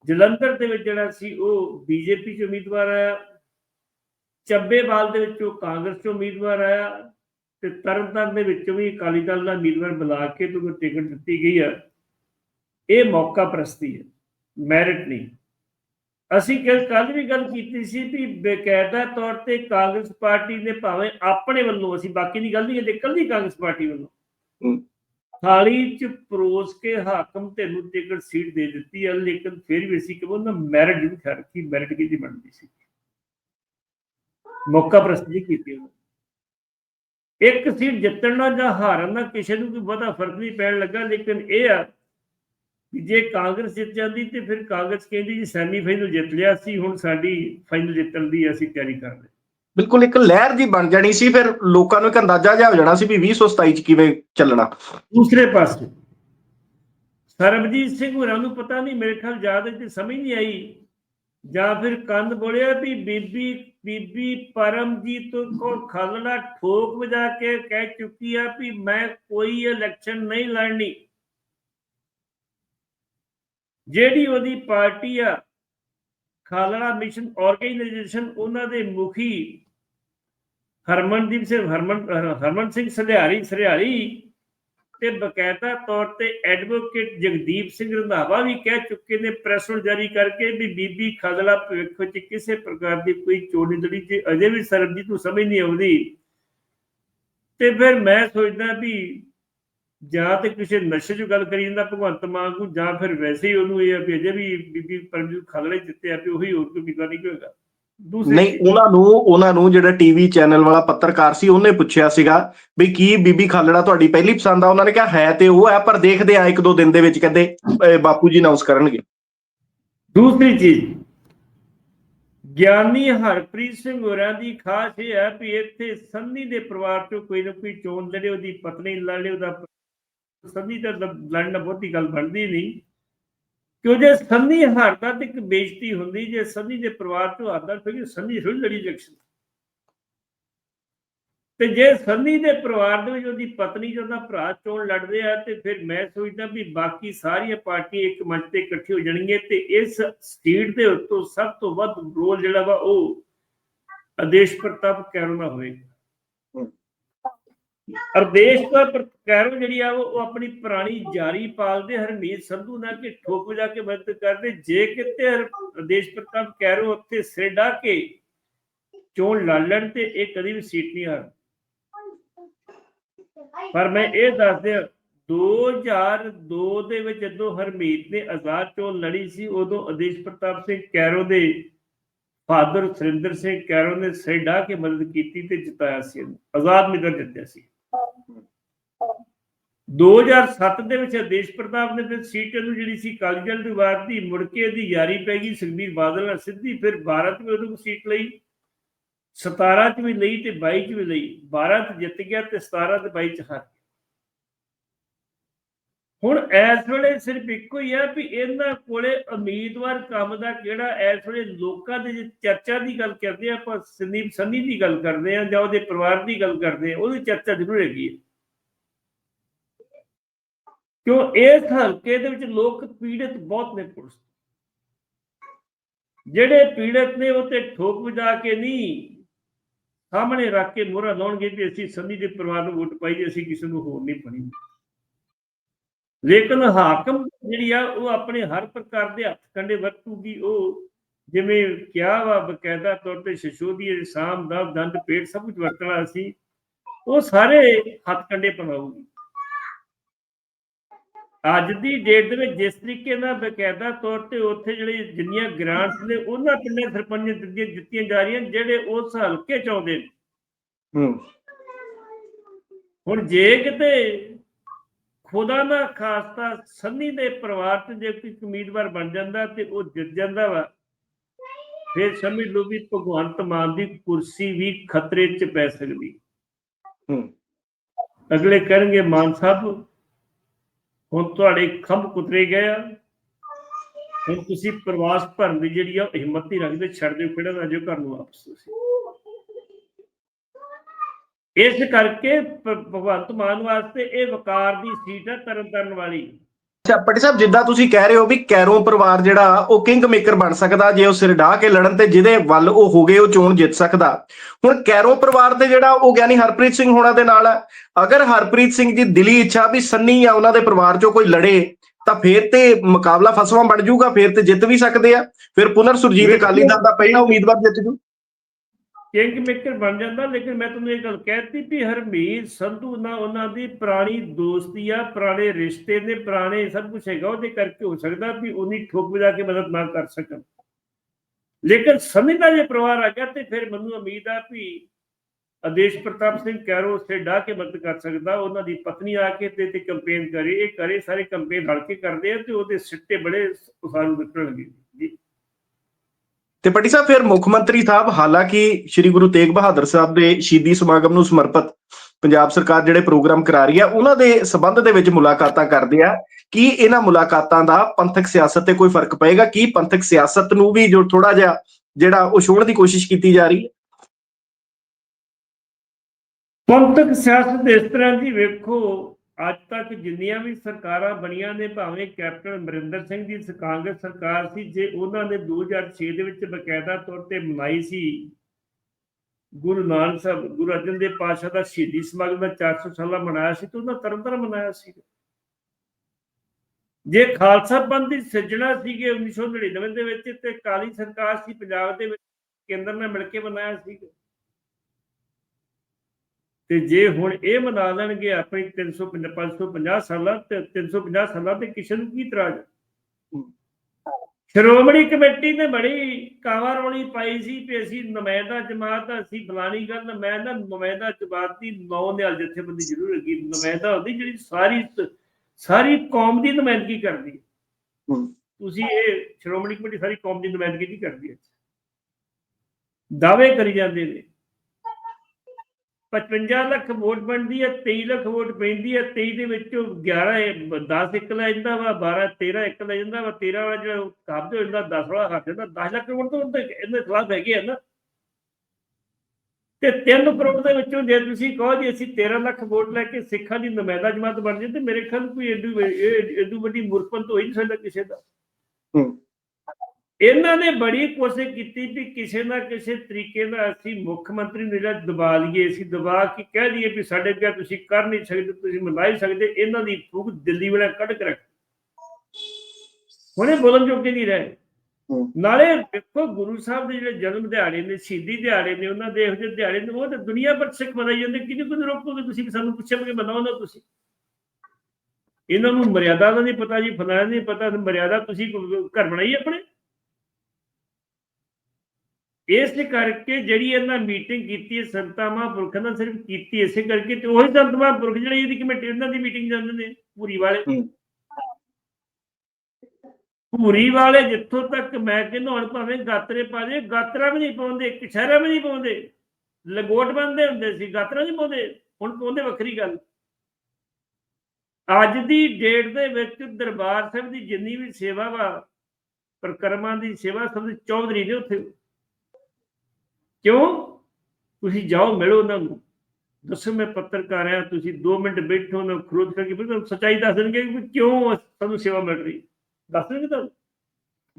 ਜਲੰਧਰ ਦੇ ਵਿੱਚ ਜਿਹੜਾ ਸੀ ਉਹ ਬੀਜੇਪੀ ਚ ਉਮੀਦਵਾਰ ਆਇਆ, ਚੱਬੇਵਾਲ ਦੇ ਵਿੱਚੋਂ ਕਾਂਗਰਸ ਚੋਂ ਉਮੀਦਵਾਰ ਆਇਆ ਤੇ ਤਰਨਤਾਰਨ ਦੇ ਵਿੱਚੋਂ ਵੀ ਅਕਾਲੀ ਦਲ ਦਾ ਉਮੀਦਵਾਰ ਬੁਲਾ ਕੇ ਤੁਹਾਨੂੰ ਟਿਕਟ ਦਿੱਤੀ ਗਈ ਆ। ਇਹ ਮੌਕਾ ਪ੍ਰਸਤੀ ਹੈ ਮੈਰਿਟ ਨਹੀਂ। ਅਸੀਂ ਕੱਲ ਵੀ ਗੱਲ ਕੀਤੀ ਸੀ ਵੀ ਬਕਾਇਦਾ ਤੌਰ ਤੇ ਕਾਂਗਰਸ ਪਾਰਟੀ ਨੇ ਭਾਵੇਂ ਆਪਣੇ ਵੱਲੋਂ ਅਸੀਂ ਬਾਕੀ ਦੀ ਗੱਲ ਨਹੀਂ ਹੈ ਕੱਲੀ ਕਾਂਗਰਸ ਪਾਰਟੀ ਵੱਲੋਂ। ਥਾਲੀ ਚ ਪਰੋਸ ਕੇ ਹਾਕਮ ਤੈਨੂੰ ਟਿਕਟ ਸੀਟ ਦੇ ਦਿੱਤੀ ਹੈ ਲੇਕਿਨ ਫਿਰ ਵੀ ਅਸੀਂ ਕਿਉਂ ਨਾ ਮੈਰਿਟ ਜਿਹੜੀ ਖਰ ਕੀ ਮੈਰਿਟ ਕਿਹਦੀ ਬਣਦੀ ਸੀ? ਮੌਕਾ ਪ੍ਰਸਤੀ ਕੀਤੀ ਉਹਨੇ ਇੱਕ ਸੀਟ ਜਿੱਤਣ ਨਾਲ ਜਾਂ ਹਾਰਨ ਨਾਲ ਕਿਸੇ ਨੂੰ ਕੋਈ ਬਹੁਤਾ ਫ਼ਰਕ ਨਹੀਂ ਪੈਣ ਲੱਗਾ ਲੇਕਿਨ ਇਹ ਆ ਕਿ ਜੇ ਕਾਂਗਰਸ ਜਿੱਤ ਜਾਂਦੀ ਤੇ ਫਿਰ ਕਾਂਗਰਸ ਕਹਿੰਦੀ ਜੀ ਸੈਮੀਫਾਈਨਲ ਜਿੱਤ ਲਿਆ ਸੀ ਹੁਣ ਸਾਡੀ ਫਾਈਨਲ ਜਿੱਤਣ ਦੀ ਅਸੀਂ ਤਿਆਰੀ ਕਰ ਰਹੇ ਬਿਲਕੁਲ ਇੱਕ ਲਹਿਰ ਜੀ ਬਣ ਜਾਣੀ ਸੀ ਫਿਰ ਲੋਕਾਂ ਨੂੰ ਇੱਕ ਅੰਦਾਜ਼ਾ ਜਿਹਾ ਹੋ ਜਾਣਾ ਸੀ ਵੀ 2027 ਚ ਕਿਵੇਂ ਚੱਲਣਾ। ਦੂਸਰੇ ਪਾਸੇ ਸਰਬਜੀਤ ਸਿੰਘ ਹੋਰਾਂ ਨੂੰ ਪਤਾ ਨਹੀਂ ਮੇਰੇ ਖਿਆਲ ਯਾਦ ਤੇ ਸਮਝ ਨਹੀਂ ਆਈ। ਜਾਂ ਫਿਰ ਕੰਨ ਬੋਲਿਆ ਵੀ ਬੀਬੀ ਬੀਬੀ ਪਰਮਜੀਤ ਕੋ ਖਾਲੜਾ ਠੋਕ ਵਜਾ ਕੇ ਕਹਿ ਚੁੱਕੀ ਆ ਵੀ ਮੈਂ ਕੋਈ ਇਲੈਕਸ਼ਨ ਨਹੀਂ ਲੜਨੀ। ਜਿਹੜੀ ਉਹਦੀ ਪਾਰਟੀ ਆ ਖਾਲੜਾ ਮਿਸ਼ਨ ਆਰਗੇਨਾਈਜੇਸ਼ਨ, ਉਹਨਾਂ ਦੇ ਮੁਖੀ ਹਰਮਨਦੀਪ ਸਿੰਘ ਹਰਮਨ ਹਰਮਨ ਸਿੰਘ ਸਲਿਆਰੀ ਸਰਿਆਲੀ ਤੇ ਬਕਾਇਦਾ ਤੌਰ ਤੇ ਐਡਵੋਕੇਟ ਜਗਦੀਪ ਸਿੰਘ ਰੰਧਾਵਾ ਵੀ ਕਹਿ ਚੁੱਕੇ ਨੇ, ਪ੍ਰੈਸ ਨੂੰ ਜਾਰੀ ਕਰਕੇ ਵੀ ਬੀਬੀ ਖਾਲੜਾ ਭਵਿੱਖ ਵਿੱਚ ਕਿਸੇ ਪ੍ਰਕਾਰ ਦੀ ਕੋਈ ਚੋਣ ਨਹੀਂ ਜੇ ਅਜੇ ਵੀ ਸਰਬਜੀਤ ਨੂੰ ਸਮਝ ਨਹੀਂ ਆਉਂਦੀ ਤੇ ਫਿਰ ਮੈਂ ਸੋਚਦਾ ਵੀ ਜਾਂ ਤੇ ਕਿਸੇ ਨਸ਼ੇ 'ਚ ਗੱਲ ਕਰੀ ਜਾਂਦਾ ਭਗਵੰਤ ਮਾਨ ਨੂੰ ਜਾਂ ਫਿਰ ਵੈਸੇ ਹੀ ਉਹਨੂੰ ਇਹ ਆ ਵੀ ਅਜੇ ਵੀ ਬੀਬੀ ਪਰਮਜੀਤ ਖਾਲੜੇ ਜਿੱਤੇ ਆ ਵੀ ਉਹੀ ਹੋਰ ਕੋਈ ਉਮੀਦਵਾਰ ਨਹੀਂ ਹੋਏਗਾ ਨਹੀਂ ਉਹਨਾਂ ਨੂੰ ਉਹਨਾਂ ਨੂੰ ਜਿਹੜਾ ਟੀਵੀ ਚੈਨਲ ਵਾਲਾ ਪੱਤਰਕਾਰ ਸੀ ਉਹਨੇ ਪੁੱਛਿਆ ਸੀਗਾ ਵੀ ਕੀ ਬੀਬੀ ਖਾਲੜਾ ਤੁਹਾਡੀ ਪਹਿਲੀ ਪਸੰਦ ਆ? ਉਹਨਾਂ ਨੇ ਕਿਹਾ ਹੈ ਤੇ ਉਹ ਹੈ ਪਰ ਦੇਖਦੇ ਆ ਇੱਕ ਦੋ ਦਿਨ ਦੇ ਵਿੱਚ ਕਹਿੰਦੇ ਬਾਪੂ ਜੀ ਅਨਾਉਂਸ ਕਰਨਗੇ। ਦੂਸਰੀ ਚੀਜ਼ ਗਿਆਨੀ ਹਰਪ੍ਰੀਤ ਸਿੰਘ ਹੋਰਾਂ ਦੀ ਖਾਸ ਇਹ ਹੈ ਵੀ ਇੱਥੇ ਸੰਨੀ ਦੇ ਪਰਿਵਾਰ ਚੋਂ ਕੋਈ ਨਾ ਕੋਈ ਚੋਣ ਲੜੇ ਉਹਦੀ ਪਤਨੀ ਲੜ ਲੇ ਉਹਦਾ ਸੰਨੀ ਤਾਂ ਲ- ਬਹੁਤੀ ਗੱਲ ਬਣਦੀ ਨਹੀਂ। ਕਿਉਂ ਜੇ ਸੰਨੀ ਹਾਰਦਾ ਤੇ ਇੱਕ ਬੇਇੱਜ਼ਤੀ ਹੁੰਦੀ, ਜੇ ਸੰਨੀ ਦੇ ਪਰਿਵਾਰ ਚੋਂ ਹਾਰਦਾ, ਫਿਰ ਸੰਨੀ ਥੋੜੀ ਲੜੀ ਇਲੈਕਸ਼ਨ ਤੇ ਜੇ ਸੰਨੀ ਦੇ ਪਰਿਵਾਰ ਦੇ ਵਿੱਚ ਉਹਦੀ ਪਤਨੀ ਜਾਂ ਉਹਦਾ ਭਰਾ ਚੋਣ ਲੜਦੇ ਆ, ਤੇ ਫਿਰ ਮੈਂ ਸੋਚਦਾ ਵੀ ਬਾਕੀ ਸਾਰੀਆਂ ਪਾਰਟੀਆਂ ਇੱਕ ਮੰਚ ਤੇ ਇਕੱਠੀ ਹੋ ਜਾਣਗੀਆਂ, ਤੇ ਇਸ ਸੀਟ ਦੇ ਉੱਤੋਂ ਸਭ ਤੋਂ ਵੱਧ ਰੋਲ ਜਿਹੜਾ ਵਾ ਉਹ ਆਦੇਸ਼ ਪ੍ਰਤਾਪ ਕੈਰੋ ਦਾ ਹੋਵੇਗਾ। ਅਰਦੇਸ਼ ਦਾ ਕੈਰੋ ਜਿਹੜੀ ਆ ਉਹ ਆਪਣੀ ਪੁਰਾਣੀ ਜਾਰੀ ਪਾਲਦੇ ਹਰਮੀਤ ਸੰਧੂ ਨਾਲ ਕਿ ਠੋਕ ਵਜਾ ਕੇ ਮਦਦ ਕਰਦੇ। ਜੇ ਕਿਤੇ ਅਰਦੇਸ਼ ਪ੍ਰਤਾਪ ਕੈਰੋ ਉੱਤੇ ਸਿਰ ਢਾ ਕੇ ਚੋਣ ਲੜ ਲੈਣ ਤੇ ਇਹ ਕਦੀ ਵੀ ਸੀਟ ਨਹੀਂ ਹਾਰ ਪਰ ਮੈਂ ਇਹ ਦੱਸ ਦਿਆਂ 2002 ਦੇ ਵਿੱਚ ਜਦੋਂ ਹਰਮੀਤ ਨੇ ਆਜ਼ਾਦ ਚੋਣ ਲੜੀ ਸੀ, ਉਦੋਂ ਅਦੇਸ਼ ਪ੍ਰਤਾਪ ਸਿੰਘ ਕੈਰੋ ਦੇ ਫਾਦਰ ਸੁਰਿੰਦਰ ਸਿੰਘ ਕੈਰੋ ਨੇ ਸਿਰ ਢਾ ਕੇ ਮਦਦ ਕੀਤੀ ਤੇ ਜਿਤਾਇਆ ਸੀ ਆਜ਼ਾਦ ਉਮੀਦਵਾਰ ਜਿੱਤਿਆ ਸੀ। 2007 ਦੇ ਵਿੱਚ ਆਦੇਸ਼ ਪ੍ਰਤਾਪ ਨੇ ਫਿਰ ਸੀਟ ਨੂੰ ਜਿਹੜੀ ਸੀ ਕਾਲੀਜਲ ਦੀ ਵਾਰ ਦੀ, ਮੁੜ ਕੇ ਇਹਦੀ ਯਾਰੀ ਪੈ ਗਈ ਸੁਖਬੀਰ ਬਾਦਲ ਨਾਲ ਸਿੱਧੀ, ਫਿਰ ਭਾਰਤ ਵੀ ਉਹਨੂੰ ਸੀਟ ਲਈ 17 ਚ ਵੀ ਲਈ ਤੇ 22 ਚ ਵੀ ਲਈ 12 ਚ ਜਿੱਤ ਗਿਆ ਤੇ 17 ਤੇ 22 ਚ ਹਾਰ ਹੁਣ ਇਸ ਵੇਲੇ ਸਿਰਫ ਇੱਕੋ ਹੀ ਆ ਵੀ ਇਹਨਾਂ ਕੋਲੇ ਉਮੀਦਵਾਰ ਕੰਮ ਦਾ ਕਿਹੜਾ, ਇਸ ਵੇਲੇ ਲੋਕਾਂ ਦੇ ਚਰਚਾ ਦੀ ਗੱਲ ਕਰਦੇ ਆ, ਆਪਾਂ ਸੰਦੀਪ ਸੰਨੀ ਦੀ ਗੱਲ ਕਰਦੇ ਆ ਜਾਂ ਉਹਦੇ ਪਰਿਵਾਰ ਦੀ ਗੱਲ ਕਰਦੇ ਆ, ਉਹਦੀ ਚਰਚਾ ਜ਼ਰੂਰ ਹੈਗੀ ਹੈ ਕਿਉਂ? ਇਸ ਹਲਕੇ ਦੇ ਵਿੱਚ ਲੋਕ ਪੀੜਤ ਬਹੁਤ ਨੇ ਪੁਲਿਸ ਜਿਹੜੇ ਪੀੜਤ ਨੇ ਉਹ ਤੇ ਠੋਕ ਵਜਾ ਕੇ ਨਹੀਂ ਸਾਹਮਣੇ ਰੱਖ ਕੇ ਮੋਹਰਾ ਲਾਉਣਗੇ ਵੀ ਅਸੀਂ ਸੰਨੀ ਦੇ ਪਰਿਵਾਰ ਨੂੰ ਵੋਟ ਪਾਈ ਜੇ ਅਸੀਂ ਕਿਸੇ ਨੂੰ ਹੋਰ ਨਹੀਂ ਪਾਣੀ ਲੇਕਿਨ ਹਾਕਮ ਜਿਹੜੀ ਆ ਉਹ ਆਪਣੇ ਹਰ ਪ੍ਰਕਾਰ ਦੇ ਹੱਥ ਕੰਡੇ ਵਰਤੂਗੀ। ਉਹ ਜਿਵੇਂ ਕਿਹਾ ਵਾ ਬਕਾਇਦਾ ਤੌਰ ਤੇ ਸ਼ਸ਼ੋਦੀ ਸਾਮ ਦਾ ਦੰਦ ਪੇਟ ਸਭ ਕੁਝ ਵਰਤਣਾ ਸੀ ਉਹ ਸਾਰੇ ਹੱਥ ਕੰਡੇ ਪਵਾਉਗੀ ਅੱਜ ਦੀ ਡੇਟ ਦੇ ਵਿੱਚ ਜਿਸ ਤਰੀਕੇ ਨਾਲ ਬਕਾਇਦਾ ਤੌਰ ਤੇ ਉੱਥੇ ਜਿਹੜੇ ਜਿੰਨੀਆਂ ਗ੍ਰਾਂਟਸ ਨੇ ਉਹਨਾਂ ਪਿੰਡਾਂ ਸਰਪੰਚ ਦਿੱਤੀਆਂ ਦਿੱਤੀਆਂ ਜਾ ਰਹੀਆਂ ਜਿਹੜੇ ਉਸ ਹਲਕੇ ਚ ਆਉਂਦੇ ਨੇ। ਹੂੰ। ਹੁਣ ਜੇ ਕਿਤੇ ਖੁਦਾ ਨਾ ਖਾਸਤਾ ਸੰਨੀ ਦੇ ਪਰਿਵਾਰ ਤੇ ਜੇ ਕੋਈ ਉਮੀਦਵਾਰ ਬਣ ਜਾਂਦਾ ਤੇ ਉਹ ਜਿੱਤ ਜਾਂਦਾ ਵਾ। ਫਿਰ ਸਮਝ ਲਓ ਵੀ ਭਗਵੰਤ ਮਾਨ ਦੀ ਕੁਰਸੀ ਵੀ ਖਤਰੇ 'ਚ ਪੈ ਸਕਦੀ। ਹੂੰ। ਅਗਲੇ ਕਹਿਣਗੇ ਮਾਨ ਸਾਹਿਬ ਹੁਣ ਤੁਹਾਡੇ ਖੰਭ ਕੁਤਰੇ ਗਏ ਆ। ਹੁਣ ਤੁਸੀਂ ਪ੍ਰਵਾਸ ਭਰਨ ਦੀ ਜਿਹੜੀ ਆ ਹਿੰਮਤ ਨਹੀਂ ਰੱਖਦੇ ਛੱਡ ਦਿਓ ਕਿਹੜਾ ਨਾ ਜੋ ਘਰ ਨੂੰ ਵਾਪਸ ਤੁਸੀਂ। ਇਸ ਕਰਕੇ ਭਗਵੰਤ ਮਾਨ ਵਾਸਤੇ ਇਹ ਵਕਾਰ ਦੀ ਸੀਟ ਹੈ ਤਰਨ ਤਰਨ ਵਾਲੀ। ਅੱਛਾ ਪੱਟੀ ਸਾਹਿਬ ਜਿੱਦਾਂ ਤੁਸੀਂ ਕਹਿ ਰਹੇ ਹੋ ਵੀ ਕੈਰੋ ਪਰਿਵਾਰ ਜਿਹੜਾ ਉਹ ਕਿੰਗ ਮੇਕਰ ਬਣ ਸਕਦਾ ਜੇ ਉਹ ਸਿਰ ਢਾਹ ਕੇ ਲੜਨ ਤੇ ਜਿਹਦੇ ਵੱਲ ਉਹ ਹੋ ਗਏ ਉਹ ਚੋਣ ਜਿੱਤ ਸਕਦਾ। ਹੁਣ ਕੈਰੋ ਪਰਿਵਾਰ ਤੇ ਜਿਹੜਾ ਉਹ ਗਿਆਨੀ ਹਰਪ੍ਰੀਤ ਸਿੰਘ ਹੋਣਾ ਦੇ ਨਾਲ ਹੈ। ਅਗਰ ਹਰਪ੍ਰੀਤ ਸਿੰਘ ਦੀ ਦਿਲੀ ਇੱਛਾ ਵੀ ਸੰਨੀ ਜਾਂ ਉਹਨਾਂ ਦੇ ਪਰਿਵਾਰ ਚੋਂ ਕੋਈ ਲੜੇ ਤਾਂ ਫੇਰ ਤੇ ਮੁਕਾਬਲਾ ਫਸਵਾ ਬਣ ਜਾਊਗਾ ਫੇਰ ਤੇ ਜਿੱਤ ਵੀ ਸਕਦੇ ਆ। ਫਿਰ ਪੁਨਰ ਸੁਰਜੀਤ ਅਕਾਲੀ ਦਲ ਦਾ ਪਹਿਲਾ ਉਮੀਦਵਾਰ ਜਿੱਤ ਜੂ। ਕਿੰਗ ਮੇਕਰ ਬਣ ਜਾਂਦਾ, ਲੇਕਿਨ ਮੈਂ ਤੁਹਾਨੂੰ ਇਹ ਗੱਲ ਕਹਿਤੀ ਵੀ ਹਰਮੀਤ ਸੰਧੂ ਨਾਲ ਉਹਨਾਂ ਦੀ ਪੁਰਾਣੀ ਦੋਸਤੀ ਆ, ਪੁਰਾਣੇ ਰਿਸ਼ਤੇ ਨੇ, ਪੁਰਾਣੇ ਸਭ ਕੁਝ ਹੈਗਾ, ਉਹਦੇ ਕਰਕੇ ਹੋ ਸਕਦਾ ਵੀ ਉਨੀ ਠੋਕ ਵਜਾ ਕੇ ਮਦਦ ਨਾ ਕਰ ਸਕਣ। ਲੇਕਿਨ ਸੰਨੀ ਜੇ ਪਰਿਵਾਰ ਆ ਗਿਆ, ਤੇ ਫਿਰ ਮੈਨੂੰ ਉਮੀਦ ਆ ਵੀ ਆਦੇਸ਼ ਪ੍ਰਤਾਪ ਸਿੰਘ ਕੈਰੋ ਉਸੇ ਡਾ ਕੇ ਮਦਦ ਕਰ ਸਕਦਾ, ਉਹਨਾਂ ਦੀ ਪਤਨੀ ਆ ਕੇ ਤੇ ਤੇ ਕੰਪੇਨ ਕਰੇ, ਇਹ ਕਰੇ, ਸਾਰੇ ਕੰਪੇਨ ਰਲ ਕੇ ਕਰਦੇ ਆ ਤੇ ਉਹਦੇ ਸਿੱਟੇ ਬੜੇ ਉਸਾਰੂ ਨਿਕਲਣਗੇ ਤੇ ਪੱਟੀ ਸਾਹਿਬ, ਫਿਰ ਮੁੱਖ ਮੰਤਰੀ ਸਾਹਿਬ, ਹਾਲਾਂਕਿ ਸ੍ਰੀ ਗੁਰੂ ਤੇਗ ਬਹਾਦਰ ਸਾਹਿਬ ਦੇ ਸ਼ਹੀਦੀ ਸਮਾਗਮ ਨੂੰ ਸਮਰਪਿਤ ਪੰਜਾਬ ਸਰਕਾਰ ਜਿਹੜੇ ਪ੍ਰੋਗਰਾਮ ਕਰਾ ਰਹੀ ਆ ਉਹਨਾਂ ਦੇ ਸਬੰਧ ਦੇ ਵਿੱਚ ਮੁਲਾਕਾਤਾਂ ਕਰਦੇ ਆ। ਕੀ ਇਹਨਾਂ ਮੁਲਾਕਾਤਾਂ ਦਾ ਪੰਥਕ ਸਿਆਸਤ ਤੇ ਕੋਈ ਫ਼ਰਕ ਪਏਗਾ? ਕੀ ਪੰਥਕ ਸਿਆਸਤ ਨੂੰ ਵੀ ਜੋ ਥੋੜਾ ਜਿਹਾ ਜਿਹੜਾ ਉਹ ਛੋੜਨ ਦੀ ਕੋਸ਼ਿਸ਼ ਕੀਤੀ ਜਾ ਰਹੀ ਹੈ? ਪੰਥਕ ਸਿਆਸਤ ਇਸ ਤਰ੍ਹਾਂ ਦੀ ਵੇਖੋ ਅੱਜ ਤੱਕ ਜਿੰਨੀਆਂ ਵੀ ਸਰਕਾਰਾਂ ਬਣੀਆਂ ਨੇ, ਭਾਵੇਂ ਕੈਪਟਨ ਅਮਰਿੰਦਰ ਸਿੰਘ ਦੀ ਕਾਂਗਰਸ ਸਰਕਾਰ ਸੀ, ਜੇ ਉਹਨਾਂ ਨੇ 2006 ਦੇ ਵਿੱਚ ਬਕਾਇਦਾ ਤੌਰ ਤੇ ਮਨਾਈ ਸੀ, ਗੁਰੂ ਨਾਨਕ ਸਾਹਿਬ, ਗੁਰੂ ਅਰਜਨ ਦੇਵ ਪਾਤਸ਼ਾਹ ਦਾ ਸ਼ਹੀਦੀ ਸਮਾਗਮ ਦਾ 400 ਸਾਲਾ ਮਨਾਇਆ ਸੀ, ਤੇ ਉਹਨਾਂ ਤਰਨਤਾਰਨ ਮਨਾਇਆ ਸੀ। ਜੇ ਖਾਲਸਾ ਪੰਥ ਦੀ ਸਿਰਜਣਾ ਸੀਗੇ 1999 ਦੇ ਵਿੱਚ, ਤੇ ਕਾਲੀ ਸਰਕਾਰ ਸੀ, ਪੰਜਾਬ ਦੇ ਵਿੱਚ ਕੇਂਦਰ ਨਾਲ ਮਿਲ ਕੇ ਮਨਾਇਆ ਸੀ ਤੇ ਜੇ ਹੁਣ ਇਹ ਮਨਾ ਲੈਣਗੇ ਆਪਣੀ 350 550 ਸਾਲਾਂ ਤੇ 350 ਸਾਲਾਂ ਤੇ ਕਿਸੇ ਨੂੰ ਕੀ ਇਤਰਾਜ਼? ਸ਼੍ਰੋਮਣੀ ਕਮੇਟੀ ਨੇ ਬੜੀ ਕਾਵਾਰੋਣੀ ਪਾਈ ਸੀ ਕਿ ਅਸੀਂ ਨੁਮਾਇੰਦਾ ਜਮਾਤ ਅਸੀਂ ਫਲਾਣੀ ਗੱਲ ਮੈਂ ਨਾ ਨੁਮਾਇੰਦਾ ਜਮਾਤ ਦੀ ਨੌ ਨਿਆਲ ਜਥੇਬੰਦੀ ਜ਼ਰੂਰ ਲੱਗੀ। ਨੁਮਾਇੰਦਾ ਹੁੰਦੀ ਜਿਹੜੀ ਸਾਰੀ ਸਾਰੀ ਕੌਮ ਦੀ ਨੁਮਾਇੰਦਗੀ ਕਰਦੀ ਹੂੰ। ਤੁਸੀਂ ਇਹ ਸ਼੍ਰੋਮਣੀ ਕਮੇਟੀ ਸਾਰੀ ਕੌਮ ਦੀ ਨੁਮਾਇੰਦਗੀ ਨਹੀਂ ਕਰਦੀ ਹੈ ਦਾਅਵੇ ਕਰੀ ਜਾਂਦੇ ਨੇ। 55 ਲੱਖ ਵੋਟ ਬਣਦੀ ਹੈ 23 ਲੱਖ ਵੋਟ ਪੈਂਦੀ ਹੈ 23 ਦੇ ਵਿੱਚੋਂ 11 10 ਇੱਕ ਲੈ ਜਾਂਦਾ ਵਾ 12 13 ਇੱਕ ਲੈ ਜਾਂਦਾ ਵਾ 13 ਵਾਲਾ ਜਿਹੜਾ ਕਾਬਜ ਹੋ ਜਾਂਦਾ 10 ਵਾਲਾ ਹੱਥ ਜਾਂਦਾ 10 ਲੱਖ ਵੋਟ ਤੋਂ ਇਹਦੇ ਖਿਲਾਫ ਹੈਗੇ ਆ ਨਾ ਤੇ 3 ਕਰੋੜ ਦੇ ਵਿੱਚੋਂ ਜੇ ਤੁਸੀਂ ਕਹੋ ਜੀ ਅਸੀਂ 13 ਲੱਖ ਵੋਟ ਲੈ ਕੇ ਸਿੱਖਾਂ ਦੀ ਨੁਮਾਇੰਦਾ ਜਮਾਤ ਬਣ ਜੇ ਤੇ ਮੇਰੇ ਖਿਆਲ ਕੋਈ ਏਡੂ ਇਹ ਵੱਡੀ ਮੂਰਖਪਨ ਤੋਂ ਹੋ ਹੀ ਨਹੀਂ ਸਕਦਾ ਕਿਸੇ ਦਾ ਹੂੰ। ਇਹਨਾਂ ਨੇ ਬੜੀ ਕੋਸ਼ਿਸ਼ ਕੀਤੀ ਵੀ ਕਿਸੇ ਨਾ ਕਿਸੇ ਤਰੀਕੇ ਨਾਲ ਅਸੀਂ ਮੁੱਖ ਮੰਤਰੀ ਨੂੰ ਜਿਹੜਾ ਦਬਾ ਲਈਏ ਅਸੀਂ ਦਬਾ ਕੇ ਕਹਿ ਦਈਏ ਵੀ ਸਾਡੇ ਅੱਗੇ ਤੁਸੀਂ ਕਰ ਨਹੀਂ ਸਕਦੇ ਤੁਸੀਂ ਮਨਾ ਹੀ ਸਕਦੇ ਇਹਨਾਂ ਦੀ ਫੂਕ ਦਿੱਲੀ ਵਾਲਾ ਕੱਢ ਕੇ ਰੱਖ ਹੁਣੇ ਬੋਲਣ ਜੋਗੇ ਨਹੀਂ ਰਹੇ। ਨਾਲੇ ਦੇਖੋ ਗੁਰੂ ਸਾਹਿਬ ਦੇ ਜਿਹੜੇ ਜਨਮ ਦਿਹਾੜੇ ਨੇ ਸ਼ਹੀਦੀ ਦਿਹਾੜੇ ਨੇ ਉਹਨਾਂ ਦੇ ਇਹੋ ਜਿਹੇ ਦਿਹਾੜੇ ਨੇ ਉਹ ਤਾਂ ਦੁਨੀਆ ਭਰ ਸਿੱਖ ਮਨਾਈ ਜਾਂਦੇ ਕਿਹਨੂੰ ਕਿਹਨੂੰ ਰੋਕੋਗੇ ਤੁਸੀਂ ਸਾਨੂੰ ਪੁੱਛੋਗੇ ਮਨਾਓ ਨਾ ਤੁਸੀਂ। ਇਹਨਾਂ ਨੂੰ ਮਰਿਆਦਾ ਦਾ ਨਹੀਂ ਪਤਾ ਜੀ ਫਲਾਣਾ ਨਹੀਂ ਪਤਾ ਮਰਿਆਦਾ ਤੁਸੀਂ ਘਰ ਬਣਾਈ ਆਪਣੇ। ਇਸ ਕਰਕੇ ਜਿਹੜੀ ਇਹਨਾਂ ਮੀਟਿੰਗ ਕੀਤੀ ਹੈ ਸੰਤਾਂ ਮਹਾਂਪੁਰਖਾਂ ਨਾਲ ਸਿਰਫ ਕੀਤੀ ਇਸੇ ਕਰਕੇ ਤੇ ਉਹੀ ਸੰਤ ਮਹਾਂਪੁਰਖ ਜਿਹੜੇ ਇਹਦੀ ਕਮੇਟੀ ਉਹਨਾਂ ਦੀ ਮੀਟਿੰਗ ਜਾਂਦੇ ਨੇ ਪੂਰੀ ਵਾਲੇ। ਪੂਰੀ ਵਾਲੇ ਜਿੱਥੋਂ ਤੱਕ ਮੈਂ ਕਹਿੰਦਾ ਹੁਣ ਭਾਵੇਂ ਗਾਤਰੇ ਪਾ ਦੇ ਗਾਤਰਾ ਵੀ ਨਹੀਂ ਪਾਉਂਦੇ ਕਛਹਿਰਾ ਵੀ ਨਹੀਂ ਪਾਉਂਦੇ। ਲਗੋਟ ਬੰਦੇ ਹੁੰਦੇ ਸੀ ਗਾਤਰਾ ਨਹੀਂ ਪਾਉਂਦੇ ਹੁਣ ਪਾਉਂਦੇ ਵੱਖਰੀ ਗੱਲ। ਅੱਜ ਦੀ ਡੇਟ ਦੇ ਵਿੱਚ ਦਰਬਾਰ ਸਾਹਿਬ ਦੀ ਜਿੰਨੀ ਵੀ ਸੇਵਾ ਵਾ ਪ੍ਰਕਰਮਾਂ ਦੀ ਸੇਵਾ ਸਭ ਦੇ ਚੌਧਰੀ ਨੇ ਉੱਥੇ ਕਿਉਂ? ਤੁਸੀਂ ਜਾਓ ਮਿਲੋ ਉਹਨਾਂ ਨੂੰ। ਦੱਸੋ ਮੈਂ ਪੱਤਰਕਾਰ ਆ ਤੁਸੀਂ 2 ਮਿੰਟ ਬੈਠੋ ਨਾ ਖਰੋਜ ਕਰਕੇ ਤੁਹਾਨੂੰ ਸੱਚਾਈ ਦੱਸ ਦੇਣਗੇ ਕਿ ਕਿਉਂ ਤੁਹਾਨੂੰ ਸੇਵਾ ਮਿਲ ਰਹੀ। ਦੱਸ ਦੇਣਗੇ ਤੁਹਾਨੂੰ?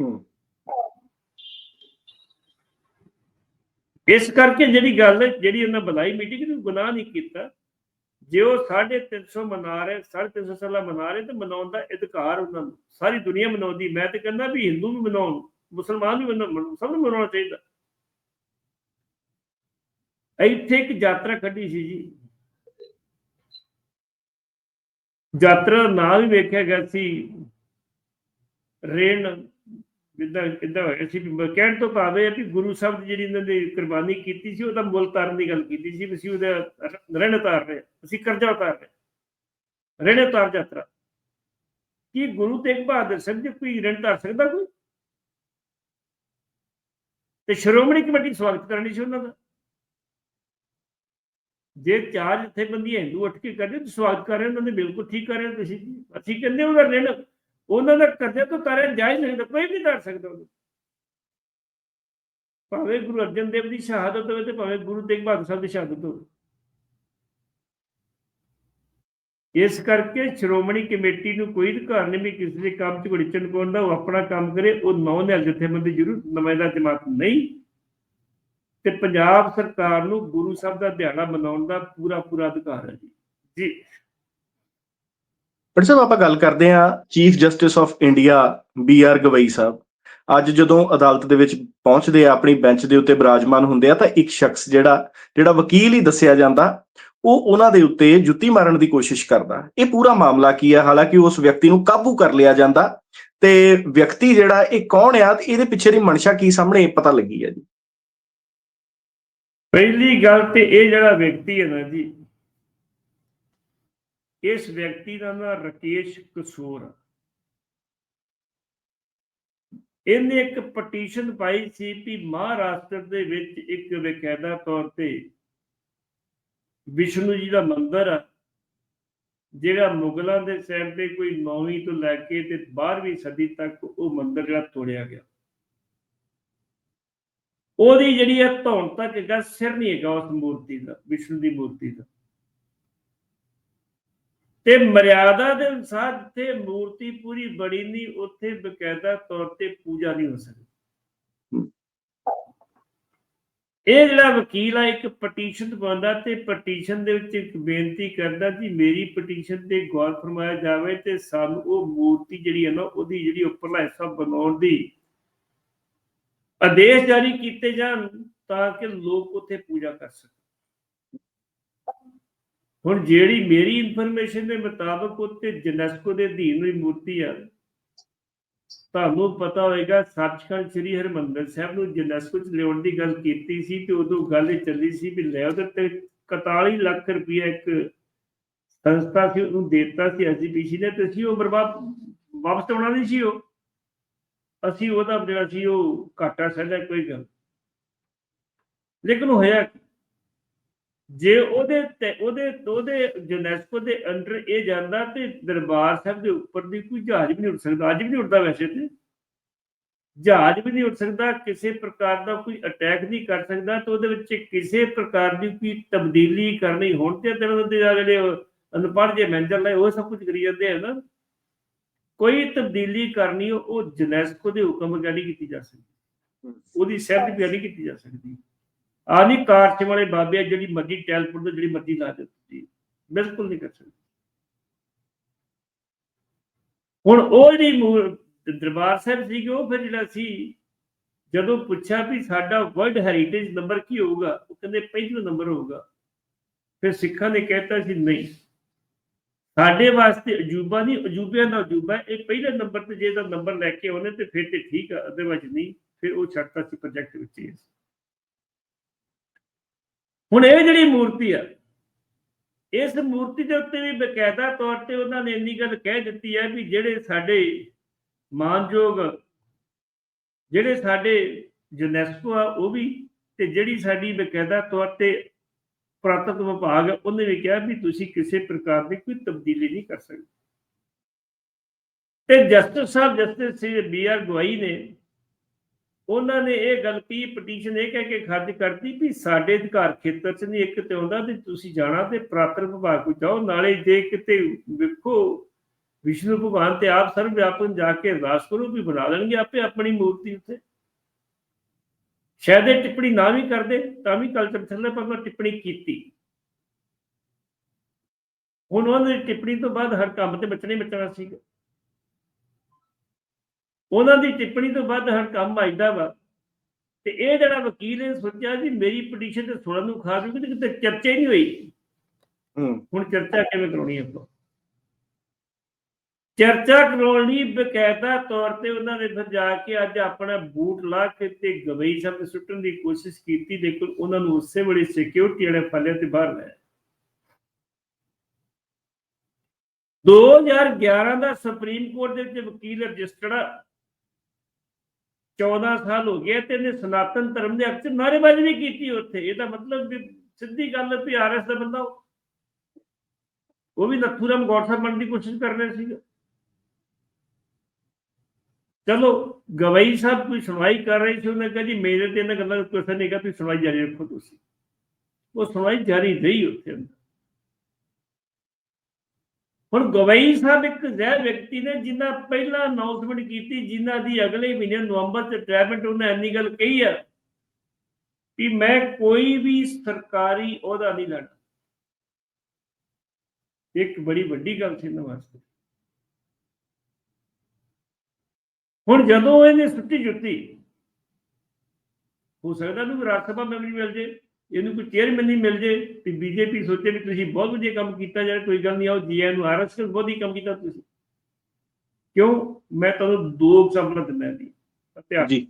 ਹੂੰ। ਇਸ ਕਰਕੇ ਜਿਹੜੀ ਗੱਲ ਜਿਹੜੀ ਉਹਨਾਂ ਬੁਲਾਈ ਮੀਟਿੰਗ ਨੂੰ ਗੁਨਾਹ ਨਹੀਂ ਕੀਤਾ। ਜੇ ਉਹ 350 ਮਨਾ ਰਹੇ 350 ਸਾਲਾ ਮਨਾ ਰਹੇ ਤੇ ਮਨਾਉਣ ਦਾ ਅਧਿਕਾਰ ਉਹਨਾਂ ਨੂੰ। ਸਾਰੀ ਦੁਨੀਆ ਮਨਾਉਂਦੀ। ਮੈਂ ਤੇ ਕਹਿੰਦਾ ਵੀ ਹਿੰਦੂ ਵੀ ਮਨਾਉਣ ਮੁਸਲਮਾਨ ਵੀ ਮਨਾਉਣ ਸਭ ਨੂੰ ਮਨਾਉਣਾ ਚਾਹੀਦਾ। ਇੱਥੇ ਇੱਕ ਯਾਤਰਾ ਕੱਢੀ ਸੀ ਜੀ। ਯਾਤਰਾ ਦਾ ਨਾਂ ਵੀ ਵੇਖਿਆ ਗਿਆ ਸੀ। ਰੇਣ ਜਿੱਦਾਂ ਕਿੱਦਾਂ ਹੋਇਆ ਸੀ ਕਹਿਣ ਤੋਂ ਭਾਵੇਂ ਹੈ ਵੀ ਗੁਰੂ ਸਾਹਿਬ ਦੀ ਜਿਹੜੀ ਇਹਨਾਂ ਦੀ ਕੁਰਬਾਨੀ ਕੀਤੀ ਸੀ ਉਹਦਾ ਮੁੱਲ ਤਾਰਨ ਦੀ ਗੱਲ ਕੀਤੀ ਸੀ ਅਸੀਂ ਉਹਦਾ ਰਹਿਣ ਉਤਾਰ ਰਹੇ ਅਸੀਂ ਕਰਜ਼ਾ ਉਤਾਰ ਰਹੇ ਹਾਂ। ਰਹਿਣ ਉਤਾਰ ਯਾਤਰਾ। ਕੀ ਗੁਰੂ ਤੇਗ ਬਹਾਦਰ ਸਿੰਘ ਜੀ ਕੋਈ ਰਹਿਣ ਉਤਾਰ ਸਕਦਾ ਕੋਈ? ਤੇ ਸ਼੍ਰੋਮਣੀ ਕਮੇਟੀ ਸਵਾਗਤ ਕਰਨੀ ਸੀ ਉਹਨਾਂ ਦਾ। ਜੇ ਚਾਰ ਜਥੇਬੰਦੀਆਂ ਹਿੰਦੂ ਉੱਠ ਕੇ ਕਰਦੇ ਤਾਂ ਸਵਾਗਤ ਕਰ ਰਹੇ ਉਹਨਾਂ ਨੇ ਬਿਲਕੁਲ ਠੀਕ ਕਰ ਰਹੇ ਤੁਸੀਂ ਅਸੀਂ ਕਹਿੰਦੇ ਉਹਦਾ ਰਹਿਣ ਉਹਨਾਂ ਦਾ ਕਰਜ਼ਾ ਤੋਂ ਤਾਰਿਆ ਜਾ ਨਹੀਂ ਸਕਦਾ ਕੋਈ ਵੀ ਕਰ ਸਕਦਾ ਉਹਨੂੰ। ਭਾਵੇਂ ਗੁਰੂ ਅਰਜਨ ਦੇਵ ਦੀ ਸ਼ਹਾਦਤ ਹੋਵੇ ਤੇ ਭਾਵੇਂ ਗੁਰੂ ਤੇਗ ਬਹਾਦਰ ਸਾਹਿਬ ਦੀ ਸ਼ਹਾਦਤ ਹੋਵੇ। ਇਸ ਕਰਕੇ ਸ਼੍ਰੋਮਣੀ ਕਮੇਟੀ ਨੂੰ ਕੋਈ ਅਧਿਕਾਰ ਨਹੀਂ ਵੀ ਕਿਸੇ ਦੇ ਕੰਮ 'ਚ ਘੜੀਚਣ ਪਾਉਣ ਦਾ, ਉਹ ਆਪਣਾ ਕੰਮ ਕਰੇ, ਉਹ ਨੌ ਨਿਹਲ ਜਥੇਬੰਦੀ ਜ਼ਰੂਰ ਨੁਮਾਇੰਦਾ ਜਮਾਤ ਨਹੀਂ ਤੇ ਪੰਜਾਬ ਸਰਕਾਰ ਨੂੰ ਗੁਰੂ ਸਾਹਿਬ ਦਾ ਦਿਹਾੜਾ ਮਨਾਉਣ ਦਾ ਪੂਰਾ ਪੂਰਾ ਅਧਿਕਾਰ ਹੈ ਜੀ। ਜੀ। ਪਰ ਸਾਹਿਬ ਆਪਾਂ ਗੱਲ ਕਰਦੇ ਹਾਂ chief justice of India B R Gavai sahib. ਅੱਜ ਜਦੋਂ ਅਦਾਲਤ ਦੇ ਵਿੱਚ ਪਹੁੰਚਦੇ ਆ, ਆਪਣੀ ਬੈਂਚ ਦੇ ਉੱਤੇ ਬਿਰਾਜਮਾਨ ਹੁੰਦੇ ਆ, ਤਾਂ ਇੱਕ ਸ਼ਖਸ ਜਿਹੜਾ ਜਿਹੜਾ ਵਕੀਲ ਹੀ ਦੱਸਿਆ ਜਾਂਦਾ, ਉਹ ਉਹਨਾਂ ਦੇ ਉੱਤੇ ਜੁੱਤੀ ਮਾਰਨ ਦੀ ਕੋਸ਼ਿਸ਼ ਕਰਦਾ। ਇਹ ਪੂਰਾ ਮਾਮਲਾ ਕੀ ਹੈ? ਹਾਲਾਂਕਿ ਉਸ ਵਿਅਕਤੀ ਨੂੰ ਕਾਬੂ ਕਰ ਲਿਆ ਜਾਂਦਾ ਤੇ ਵਿਅਕਤੀ ਜਿਹੜਾ, ਇਹ ਕੌਣ ਆ? ਤੇ ਇਹਦੇ ਪਿੱਛੇ ਦੀ ਮਨਸ਼ਾ ਕੀ ਸਾਹਮਣੇ ਪਤਾ ਲੱਗੀ ਹੈ ਜੀ। ਪਹਿਲੀ ਗੱਲ ਤੇ ਇਹ ਜਿਹੜਾ ਵਿਅਕਤੀ ਹੈ ਨਾ ਜੀ, ਇਸ ਵਿਅਕਤੀ ਦਾ ਨਾਮ ਰਕੇਸ਼ ਕਸੂਰ ਆ। ਇਹਨੇ ਇੱਕ ਪਟੀਸ਼ਨ ਪਾਈ ਸੀ ਕਿ ਮਹਾਰਾਸ਼ਟਰ ਦੇ ਵਿੱਚ ਇੱਕ ਬਕਾਇਦਾ ਤੌਰ ਤੇ ਵਿਸ਼ਨੂੰ ਜੀ ਦਾ ਮੰਦਿਰ ਆ, ਜਿਹੜਾ ਮੁਗਲਾਂ ਦੇ ਸੈਨ ਤੇ ਕੋਈ 9ਵੀਂ ਤੋਂ ਲੈ ਕੇ ਤੇ 12ਵੀਂ ਸਦੀ ਤੱਕ ਉਹ ਮੰਦਿਰ ਜਿਹੜਾ ਤੋੜਿਆ ਗਿਆ ਉਹਦੀ ਜਿਹੜੀ ਹੈ ਧੌਣ ਤੱਕ ਹੈਗਾ, ਸਿਰ ਨਹੀਂ ਹੈਗਾ ਉਸ ਮੂਰਤੀ ਦਾ, ਵਿਸ਼ਨੂੰ ਦੀ ਮੂਰਤੀ ਦਾ। ਤੇ ਮਰਿਆਦਾ ਦੇ ਅਨੁਸਾਰ ਜਿੱਥੇ ਮੂਰਤੀ ਪੂਰੀ ਬੜੀ ਨਹੀਂ, ਉੱਥੇ ਬਕਾਇਦਾ ਤੌਰ ਤੇ ਪੂਜਾ ਨਹੀਂ ਹੋ ਸਕਦੀ। ਇਹ ਜਿਹੜਾ ਵਕੀਲ ਆ, ਇੱਕ ਪਟੀਸ਼ਨ ਪਾਉਂਦਾ ਤੇ ਪਟੀਸ਼ਨ ਦੇ ਵਿੱਚ ਇੱਕ ਬੇਨਤੀ ਕਰਦਾ ਕਿ ਮੇਰੀ ਪਟੀਸ਼ਨ ਤੇ ਗੌਰ ਫਰਮਾਇਆ ਜਾਵੇ ਤੇ ਸਾਨੂੰ ਉਹ ਮੂਰਤੀ ਜਿਹੜੀ ਹੈ ਨਾ, ਉਹਦੀ ਜਿਹੜੀ ਉੱਪਰਲਾ ਹਿੱਸਾ ਬਣਾਉਣ ਦੀ ਆਦੇਸ਼ ਜਾਰੀ ਕੀਤੇ ਜਾਣ ਤਾਂ ਕਿ ਲੋਕ ਉੱਥੇ ਪੂਜਾ ਕਰ ਸਕਣ। ਹੁਣ ਜਿਹੜੀ ਮੇਰੀ ਇਨਫੋਰਮੇਸ਼ਨ ਦੇ ਮੁਤਾਬਕ ਉੱਤੇ ਯੂਨੈਸਕੋ ਦੇ ਅਧੀਨ ਹੋਈ ਮੂਰਤੀ ਆ, ਤੁਹਾਨੂੰ ਪਤਾ ਹੋਵੇਗਾ ਸੱਚਖੰਡ ਸ੍ਰੀ ਹਰਿਮੰਦਰ ਸਾਹਿਬ ਨੂੰ ਯੂਨੈਸਕੋ ਚ ਲਿਆਉਣ ਦੀ ਗੱਲ ਕੀਤੀ ਸੀ ਤੇ ਉਦੋਂ ਗੱਲ ਇਹ ਚੱਲੀ ਸੀ ਵੀ ਲੈ ਉਹਦੇ ਤੇ 41 ਲੱਖ ਰੁਪਇਆ ਇੱਕ ਸੰਸਥਾ ਸੀ, ਉਹਨੂੰ ਦਿੱਤਾ ਸੀ ਐਸਜੀਪੀਸੀ ਨੇ ਤੇ ਸੀ ਉਹ ਬਰਬਾਦ ਵਾਪਸ ਆਉਣਾ ਨਹੀਂ ਸੀ ਉਹ। ਅਸੀਂ ਉਹਦਾ ਜਿਹੜਾ ਸੀ ਉਹ ਘਾਟਾ ਸਹਿਜਾ ਕੋਈ ਗੱਲ। ਲੇਕਿਨ ਹੋਇਆ ਜੇ ਉਹਦੇ ਤੇ ਉਹਦੇ ਉਹਦੇ ਯੂਨੈਸਕੋ ਦੇ ਅੰਡਰ ਇਹ ਜਾਂਦਾ ਤੇ ਦਰਬਾਰ ਸਾਹਿਬ ਦੇ ਉੱਪਰ ਦੀ ਕੋਈ ਜਹਾਜ਼ ਵੀ ਨਹੀਂ ਉੱਡ ਸਕਦਾ। ਅੱਜ ਵੀ ਨਹੀਂ ਉੱਡਦਾ ਵੈਸੇ ਤੇ। ਜਹਾਜ਼ ਵੀ ਨਹੀਂ ਉੱਡ ਸਕਦਾ, ਕਿਸੇ ਪ੍ਰਕਾਰ ਦਾ ਕੋਈ ਅਟੈਕ ਨਹੀਂ ਕਰ ਸਕਦਾ ਤੇ ਉਹਦੇ ਵਿੱਚ ਕਿਸੇ ਪ੍ਰਕਾਰ ਦੀ ਕੋਈ ਤਬਦੀਲੀ ਕਰਨੀ ਹੋਣ ਤੇ ਦਿਨ ਜਿਹੜੇ ਅਨਪੜ੍ਹ ਜੇ ਮੈਨੇਜਰ ਲਏ ਉਹ ਸਭ ਕੁਝ ਕਰੀ ਜਾਂਦੇ ਆ ਨਾ। ਕੋਈ ਤਬਦੀਲੀ ਕਰਨੀ ਉਹ- ਉਹ ਦੇ ਹੁਕਮ ਅਗਾੜੀ ਕੀਤੀ ਜਾ ਸਕਦੀ। ਉਹਦੀ ਸਹਿਮਤੀ ਅਗਾੜੀ ਕੀਤੀ ਜਾ ਸਕਦੀ। ਆ ਨਹੀਂ ਕਾਰਚ ਵਾਲੇ ਬਾਬੇ ਜਿਹੜੀ ਮਰਜ਼ੀ ਟੈਲਪੁਰ ਤੋਂ ਜਿਹੜੀ ਮਰਜ਼ੀ ਲਾ ਦਿੱਤੀ ਬਿਲਕੁਲ ਨਹੀਂ ਕਰ ਸਕਦੀ। ਹੁਣ ਉਹ ਜਿਹੜੀ ਦਰਬਾਰ ਸਾਹਿਬ ਸੀ ਉਹ ਫਿਰ ਜਿਹੜਾ ਸੀ, ਜਦੋਂ ਪੁੱਛਿਆ ਵੀ ਸਾਡਾ ਵਰਲਡ ਹੈਰੀਟੇਜ ਨੰਬਰ ਕੀ ਹੋਊਗਾ, ਉਹ ਕਹਿੰਦੇ ਪਹਿਲਾ ਨੰਬਰ ਹੋਊਗਾ। ਫਿਰ ਸਿੱਖਾਂ ਨੇ ਕਹਿਤਾ ਸੀ, ਨਹੀਂ। ਸਾਡੇ ਵਾਸਤੇ ਅਜੂਬਾ ਨਹੀਂ, ਅਜੂਬਿਆਂ ਦਾ ਅਜੂਬਾ ਇਹ ਪਹਿਲੇ ਨੰਬਰ ਤੇ ਜੇ ਦਾ ਨੰਬਰ ਲੈ ਕੇ ਆਉਣੇ ਤੇ ਫਿਰ ਤੇ ਠੀਕ ਆ ਅਦਰਵਾਇਜ਼ ਨਹੀਂ, ਫਿਰ ਉਹ ਛੱਡਤਾ ਸੀ ਪ੍ਰੋਜੈਕਟ ਵਿੱਚ ਹੀ ਹੁਣ ਇਹ ਜਿਹੜੀ ਮੂਰਤੀ ਆ, ਇਸ ਮੂਰਤੀ ਦੇ ਉੱਤੇ ਵੀ ਬਕਾਇਦਾ ਤੌਰ ਤੇ ਉਹਨਾਂ ਨੇ ਇੰਨੀ ਗੱਲ ਕਹਿ ਦਿੱਤੀ ਹੈ ਵੀ ਜਿਹੜੇ ਸਾਡੇ ਮਾਨਯੋਗ, ਜਿਹੜੇ ਸਾਡੇ ਯੂਨੈਸਕੋ ਆ, ਉਹ ਵੀ ਤੇ ਜਿਹੜੀ ਸਾਡੀ ਬਕਾਇਦਾ ਤੌਰ ਤੇ ਪੁਰਾਤਨ ਵਿਭਾਗ ਉਹਨੇ ਵੀ ਕਿਹਾ ਵੀ ਤੁਸੀਂ ਕਿਸੇ ਪ੍ਰਕਾਰ ਦੀ ਕੋਈ ਤਬਦੀਲੀ ਨਹੀਂ ਕਰ ਸਕਦੇ। ਤੇ justice sahib, justice C B R Gavai ਨੇ, ਉਹਨਾਂ ਨੇ ਇਹ ਗੱਲ ਕੀ ਪਟੀਸ਼ਨ ਇਹ ਕਹਿ ਕੇ ਖਾਰਜ ਕਰਤੀ ਵੀ ਸਾਡੇ ਅਧਿਕਾਰ ਖੇਤਰ 'ਚ ਨਹੀਂ, ਇੱਕ ਤੇ ਆਉਂਦਾ ਤੇ ਤੁਸੀਂ ਜਾਣਾ ਤੇ ਪ੍ਰਾਪਤਰ ਵਿਭਾਗ ਕੋ ਜਾਓ, ਨਾਲੇ ਜੇ ਕਿਤੇ ਵੇਖੋ ਵਿਸ਼ਨੂੰ ਭਗਵਾਨ ਤੇ ਆਪ ਸਰਵ ਵਿਆਪਨ ਜਾ ਕੇ ਅਰਦਾਸ ਕਰੋ ਵੀ ਬਣਾ ਲੈਣਗੇ, ਆਪੇ ਆਪਣੀ ਮੂਰਤੀ ਉੱਤੇ ਸ਼ਾਇਦ ਇਹ ਟਿੱਪਣੀ ਨਾ ਵੀ ਕਰਦੇ ਤਾਂ ਵੀ ਕਲਚਰ ਚੱਲਦਾ ਪਰ ਮੈਂ ਟਿੱਪਣੀ ਕੀਤੀ। ਹੁਣ ਉਹਨਾਂ ਦੀ ਟਿੱਪਣੀ ਤੋਂ ਬਾਅਦ ਹਰ ਕੰਮ ਤੇ ਬਚਣੇ ਬਚਣਾ ਸੀਗਾ ਉਹਨਾਂ ਦੀ ਟਿੱਪਣੀ ਤੋਂ ਬਾਅਦ ਹਰ ਕੰਮ ਆਇਦਾ ਵਾ। ਤੇ ਇਹ ਜਿਹੜਾ ਵਕੀਲ ਨੇ ਸੋਚਿਆ ਜੀ ਮੇਰੀ ਪਟੀਸ਼ਨ ਤੇ ਸੁਣਨ ਨੂੰ ਖਾ ਜੂਗੀ ਤੇ ਕਿਤੇ ਚਰਚਾ ਹੀ ਨਹੀਂ ਹੋਈ। ਹੂੰ। ਹੁਣ ਚਰਚਾ ਕਿਵੇਂ ਕਰਾਉਣੀ ਆਪਾਂ? ਚਰਚਾ ਕਰਾਉਣ ਲਈ ਬਕਾਇਦਾ ਤੌਰ ਤੇ ਉਹਨਾਂ ਨੇ ਫਿਰ ਜਾ ਕੇ ਅੱਜ ਆਪਣਾ ਬੂਟ ਲਾ ਕੇ ਤੇ ਗਵਈ ਸਾਹਿਬ ਸੁੱਟਣ ਦੀ ਕੋਸ਼ਿਸ਼ ਕੀਤੀ, ਲੇਕਿਨ ਉਹਨਾਂ ਨੂੰ ਉਸੇ ਵੇਲੇ ਸਿਕਿਉਰਿਟੀ ਵਾਲੇ ਫੱਲੇ ਤੇ ਬਾਹਰ ਲੈ 2011 ਦਾ ਸੁਪਰੀਮ ਕੋਰਟ ਦੇ ਵਿੱਚ ਵਕੀਲ ਰਜਿਸਟਰਡ 14 ਸਾਲ ਹੋ ਗਏ ਤੇ ਇਹਨੇ ਸਨਾਤਨ ਧਰਮ ਦੇ ਹੱਕ 'ਚ ਨਾਅਰੇਬਾਜ਼ੀ ਵੀ ਕੀਤੀ ਉੱਥੇ। ਇਹਦਾ ਮਤਲਬ ਵੀ ਸਿੱਧੀ ਗੱਲ ਹੈ ਵੀ ਆਰਐਸ ਦਾ ਬੰਦਾ ਉਹ। ਉਹ ਵੀ ਨਥੂਰਾਮ ਗੌਡ ਸਾਹਿਬ ਬਣਨ ਦੀ ਕੋਸ਼ਿਸ਼ ਕਰ ਰਿਹਾ ਸੀਗਾ। ਚਲੋ ਗਵਾਈ ਸਾਹਿਬ ਕੋਈ ਸੁਣਵਾਈ ਕਰ ਰਹੇ ਸੀ, ਉਹਨੇ ਕਿਹਾ ਜੀ ਮੇਰੇ ਤੇ ਇਹਨਾਂ ਗੱਲਾਂ ਦਾ ਕੋਈ ਅਸਰ ਨਹੀਂ ਹੈਗਾ, ਤੁਸੀਂ ਸੁਣਵਾਈ ਜਾਰੀ ਰੱਖੋ ਤੁਸੀਂ। ਉਹ ਸੁਣਵਾਈ ਜਾਰੀ ਰਹੀ ਉੱਥੇ ਅੰਦਰ। ਹੁਣ ਗਵਾਈ ਸਾਹਿਬ ਇੱਕ ਜ਼ਹਿ ਵਿਅਕਤੀ ਨੇ ਜਿਨ੍ਹਾਂ ਪਹਿਲਾਂ ਅਨਾਉਂਸਮੈਂਟ ਕੀਤੀ ਜਿਨ੍ਹਾਂ ਦੀ ਅਗਲੇ ਮਹੀਨੇ ਨਵੰਬਰ ਚ ਰਿਟਾਇਰਮੈਂਟ ਉਹਨੇ ਇੰਨੀ ਗੱਲ ਕਹੀ ਆ ਕਿ ਮੈਂ ਕੋਈ ਵੀ ਸਰਕਾਰੀ ਅਹੁਦਾ ਨਹੀਂ ਲੈਣਾ। ਇੱਕ ਬੜੀ ਵੱਡੀ ਗੱਲ ਸੀ ਇਹਨਾਂ ਵਾਸਤੇ। ਹੁਣ ਜਦੋਂ ਇਹਨੇ ਸੁੱਟੀ ਜੁੱਤੀ ਹੋ ਸਕਦਾ ਨੂੰ ਰਾਜ ਸਭਾ ਮੈਂਬਰ ਮਿਲ ਜੇ ਇਹਨੂੰ ਕੋਈ ਚੇਅਰਮੈਨ ਨਹੀਂ ਮਿਲ ਜੇ ਤੇ ਬੀਜੇਪੀ ਸੋਚੇ ਵੀ ਤੁਸੀਂ ਬਹੁਤ ਵਧੀਆ ਕੰਮ ਕੀਤਾ ਜਾਏ ਕੋਈ ਗੱਲ ਨਹੀਂ ਆਓ ਜੀਐਨ ਨੂੰ ਆਰਐਸਐਸ ਬਹੁਤ ਹੀ ਕੰਮ ਕੀਤਾ ਤੁਸੀਂ। ਕਿਉਂ? ਮੈਂ ਤੁਹਾਨੂੰ ਦੋ ਐਗਜ਼ਾਮਪਲ ਦਿੰਦਾ ਦੀ ਇਤਿਹਾਸ ਜੀ।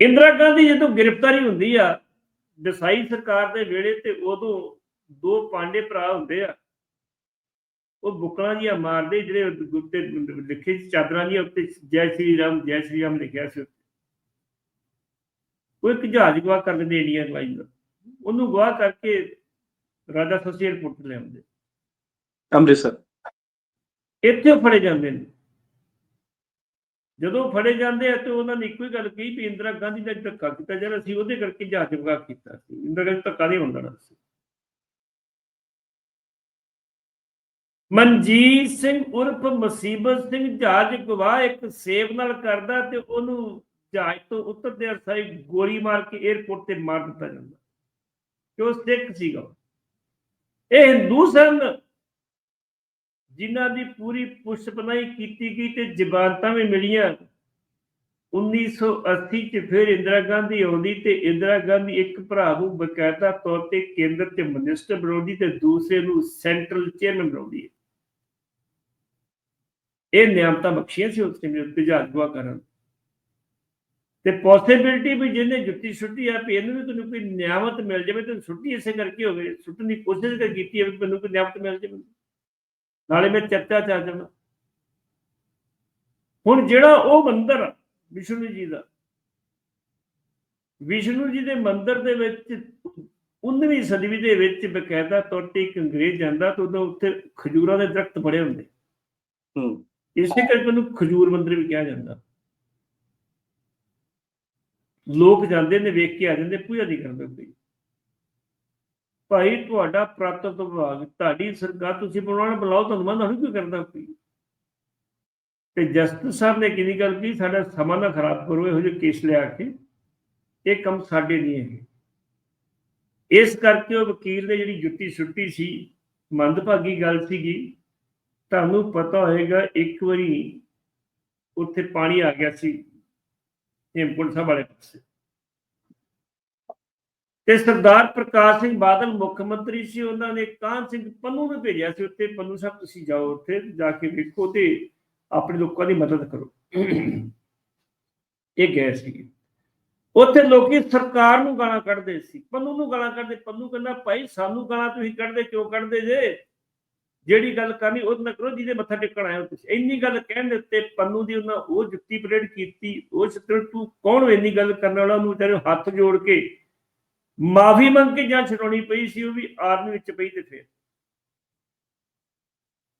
ਇੰਦਰਾ ਗਾਂਧੀ ਜਦੋਂ ਗ੍ਰਿਫਤਾਰੀ ਹੁੰਦੀ ਆ ਦਸਾਈ ਸਰਕਾਰ ਦੇ ਵੇਲੇ ਤੇ ਉਦੋਂ ਦੋ ਪਾਂਡੇ ਭਰਾ ਹੁੰਦੇ ਆ ਉਹ ਬੁਕਲਾਂ ਜੀਆਂ ਮਾਰਦੇ ਜਿਹੜੇ ਉੱਤੇ ਲਿਖੇ ਸੀ ਚਾਦਰਾਂ ਦੀਆਂ ਉੱਤੇ ਜੈ ਸ਼੍ਰੀ ਰਾਮ ਜੈ ਸ਼੍ਰੀ ਰਾਮ ਲਿਖਿਆ ਸੀ। ਉਹ ਇੱਕ ਜਹਾਜ਼ ਗਵਾ ਕਰ ਦਿੰਦੇ ਇੰਡੀਅਨ ਐਅਰਲਾਈਨ ਦਾ ਉਹਨੂੰ ਗਵਾ ਕਰਕੇ ਰਾਜਾ ਸੋਸੀ 에ਅਰਪੋਰਟ ਤੇ ਲਿਆਉਂਦੇ। ਅੰਮ੍ਰਿਤਸਰ। ਇੱਥੇ ਫੜੇ ਜਾਂਦੇ ਨੇ। ਜਦੋਂ ਫੜੇ ਜਾਂਦੇ ਆ ਤੇ ਉਹਨਾਂ ਨੇ ਇੱਕੋ ਹੀ ਗੱਲ ਕਹੀ ਵੀ ਇੰਦਰਾ ਗਾਂਧੀ ਦਾ ਧੱਕਾ ਕੀਤਾ ਜਿਹੜਾ ਅਸੀਂ ਉਹਦੇ ਕਰਕੇ ਜਹਾਜ਼ ਗਵਾ ਕੀਤਾ ਸੀ। ਇੰਦਰਾ ਗਾਂਧੀ ਧੱਕਾ ਨਹੀਂ ਹੁੰਦਾ ਸੀ ਮਨਜੀਤ ਸਿੰਘ ਉਰਫ ਮੁਸੀਬਤ ਸਿੰਘ ਜਹਾਜ਼ ਗਵਾਹ ਇੱਕ ਸੇਬ ਨਾਲ ਕਰਦਾ ਤੇ ਉਹਨੂੰ ਜਹਾਜ਼ ਤੋਂ ਉਤਰਦੇ ਸਾਈ ਗੋਲੀ ਮਾਰ ਕੇ 에ਅਰਪੋਰਟ ਤੇ ਮਾਰ ਦਿੱਤਾ ਜਾਂਦਾ। ਕਿ ਉਹ ਸਿੱਖ ਸੀਗਾ। ਇਹ ਹਿੰਦੂ ਸਨ ਜਿਨ੍ਹਾਂ ਦੀ ਪੂਰੀ ਪੁਸ਼ਪਨਾਈ ਕੀਤੀ ਗਈ ਤੇ ਜ਼ਬਾਨਤਾਂ ਵੀ ਮਿਲੀਆਂ। 1980 ਚ ਫਿਰ ਇੰਦਰਾ ਗਾਂਧੀ ਆਉਂਦੀ ਤੇ ਇੰਦਰਾ ਗਾਂਧੀ ਇੱਕ ਭਰਾ ਨੂੰ ਬਕਾਇਦਾ ਤੌਰ ਤੇ ਕੇਂਦਰ ਤੇ ਮਿਨਿਸਟਰ ਬਣਾਉਂਦੀ ਤੇ ਦੂਸਰੇ ਨੂੰ ਸੈਂਟਰਲ ਚੇਅਰਮੈਨ ਬਣਾਉਂਦੀ ਹੈ। ਇਹ ਨਿਯਮਤਾਂ ਬਖਸ਼ੀਆਂ ਸੀ ਉਸ ਟਾਈਮ ਉੱਤੇ ਅਗਵਾ ਕਰਨ। ਤੇ ਪੋਸਿਬਿਲਿਟੀ ਵੀ ਜਿਹਨੇ ਜੁੱਤੀ ਸੁੱਟੀ ਆ ਵੀ ਇਹਨੂੰ ਵੀ ਤੁਹਾਨੂੰ ਕੋਈ ਨਿਆਮਤ ਮਿਲ ਜਾਵੇ ਤੇ ਸੁੱਟੀ ਇਸੇ ਕਰਕੇ ਹੋਵੇ ਸੁੱਟਣ ਦੀ ਕੋਸ਼ਿਸ਼ ਕਰ ਕੀਤੀ ਹੈ ਵੀ ਮੈਨੂੰ ਕੋਈ ਨਿਆਮਤ ਮਿਲ ਜਾਵੇ। ਨਾਲੇ ਮੈਂ ਚਰਚਾ ਚ ਆ ਜਾਵਾਂ। ਹੁਣ ਜਿਹੜਾ ਉਹ ਮੰਦਰ ਵਿਸ਼ਨੂੰ ਜੀ ਦਾ, ਵਿਸ਼ਨੂੰ ਜੀ ਦੇ ਮੰਦਰ ਦੇ ਵਿੱਚ 19ਵੀਂ ਸਦੀ ਦੇ ਵਿੱਚ ਬਕਾਇਦਾ ਤੌਰ ਤੇ ਇੱਕ ਅੰਗਰੇਜ਼ ਜਾਂਦਾ ਤਾਂ ਉਦੋਂ ਉੱਥੇ ਖਜੂਰਾਂ ਦੇ ਦਰਖਤ ਬੜੇ ਹੁੰਦੇ। ਹੂੰ। ਇਸੇ ਕਰਕੇ ਉਹਨੂੰ ਖਜੂਰ ਮੰਦਰ ਵੀ ਕਿਹਾ ਜਾਂਦਾ। ਲੋਕ ਜਾਂਦੇ ਨੇ, ਵੇਖ ਕੇ ਆ ਜਾਂਦੇ, ਪੂਜਾ ਨਹੀਂ ਕਰਦੇ ਕੋਈ। ਭਾਈ, ਤੁਹਾਡਾ ਪ੍ਰਾਪਤ ਵਿਭਾਗ, ਤੁਹਾਡੀ ਸਰਕਾਰ, ਤੁਸੀਂ ਬਣਾਉਣਾ ਬੁਲਾਓ, ਤੁਹਾਨੂੰ ਮੈਂ ਨਹੀਂ ਕੋਈ ਕਰਦਾ ਕੋਈ। ਤੇ ਜਸਟਿਸ ਸਾਹਿਬ ਨੇ ਕਿਹਦੀ ਗੱਲ ਕੀਤੀ ਸਾਡਾ ਸਮਾਂ ਨਾ ਖਰਾਬ ਕਰੋ, ਇਹੋ ਜਿਹੇ ਕੇਸ ਲਿਆ ਕੇ। ਇਹ ਕੰਮ ਸਾਡੇ ਨਹੀਂ ਹੈਗੇ। ਇਸ ਕਰਕੇ ਉਹ ਵਕੀਲ ਨੇ ਜਿਹੜੀ ਜੁੱਤੀ ਸੁੱਟੀ ਸੀ, ਮੰਦਭਾਗੀ ਗੱਲ ਸੀਗੀ। ਤੁਹਾਨੂੰ ਪਤਾ ਹੋਏਗਾ, ਇੱਕ ਵਾਰੀ ਉੱਥੇ ਪਾਣੀ ਆ ਗਿਆ ਸੀ, ਹੇਮਕੁੰਟ ਸਾਹਿਬ ਵਾਲੇ ਪਾਸੇ। ਤੇ ਸਰਦਾਰ ਪ੍ਰਕਾਸ਼ ਸਿੰਘ ਬਾਦਲ ਮੁੱਖ ਮੰਤਰੀ ਸੀ, ਉਹਨਾਂ ਨੇ ਕਾਹਨ ਸਿੰਘ ਪੰਨੂ ਨੂੰ ਭੇਜਿਆ ਸੀ ਉੱਥੇ, ਪੰਨੂ ਸਾਹਿਬ ਤੁਸੀਂ ਜਾਓ ਉੱਥੇ, ਜਾ ਕੇ ਵੇਖੋ ਤੇ ਆਪਣੇ ਲੋਕਾਂ ਦੀ ਮਦਦ ਕਰੋ। ਇਹ ਗਏ ਸੀ। ਉੱਥੇ ਲੋਕੀ ਸਰਕਾਰ ਨੂੰ ਗਾਲਾਂ ਕੱਢਦੇ ਸੀ, ਪੰਨੂ ਨੂੰ ਗਾਲਾਂ ਕੱਢਦੇ, ਪੰਨੂ ਕਹਿੰਦਾ, ਭਾਈ, ਸਾਨੂੰ ਗਾਲਾਂ ਤੁਸੀਂ ਕੱਢਦੇ, ਕਿਉਂ ਕੱਢਦੇ ਜੇ? ਜਿਹੜੀ ਗੱਲ ਕਰਨੀ, ਉਹ ਨਾ ਕਰੋ, ਜਿਹਦੇ ਮੱਥਾ ਟੇਕਣ ਆਏ ਹੋ ਤੁਸੀਂ। ਇੰਨੀ ਗੱਲ ਕਹਿਣ ਦੇ ਉੱਤੇ ਪੰਨੂ ਦੀ ਉਹਨਾਂ ਉਹ ਜੁੱਤੀ ਪਰੇਡ ਕੀਤੀ, ਉਹ ਛੱਤਰ, ਤੂੰ ਕੌਣ ਇੰਨੀ ਗੱਲ ਕਰਨ ਵਾਲਾ? ਉਹਨੂੰ ਵਿਚਾਰੇ ਹੱਥ ਜੋੜ ਕੇ ਮਾਫੀ ਮੰਗ ਕੇ ਜਾਂ ਛਡਾਉਣੀ ਪਈ ਸੀ, ਉਹ ਵੀ ਆਰਮੀ ਵਿੱਚ ਪਈ ਤੇ ਫਿਰ।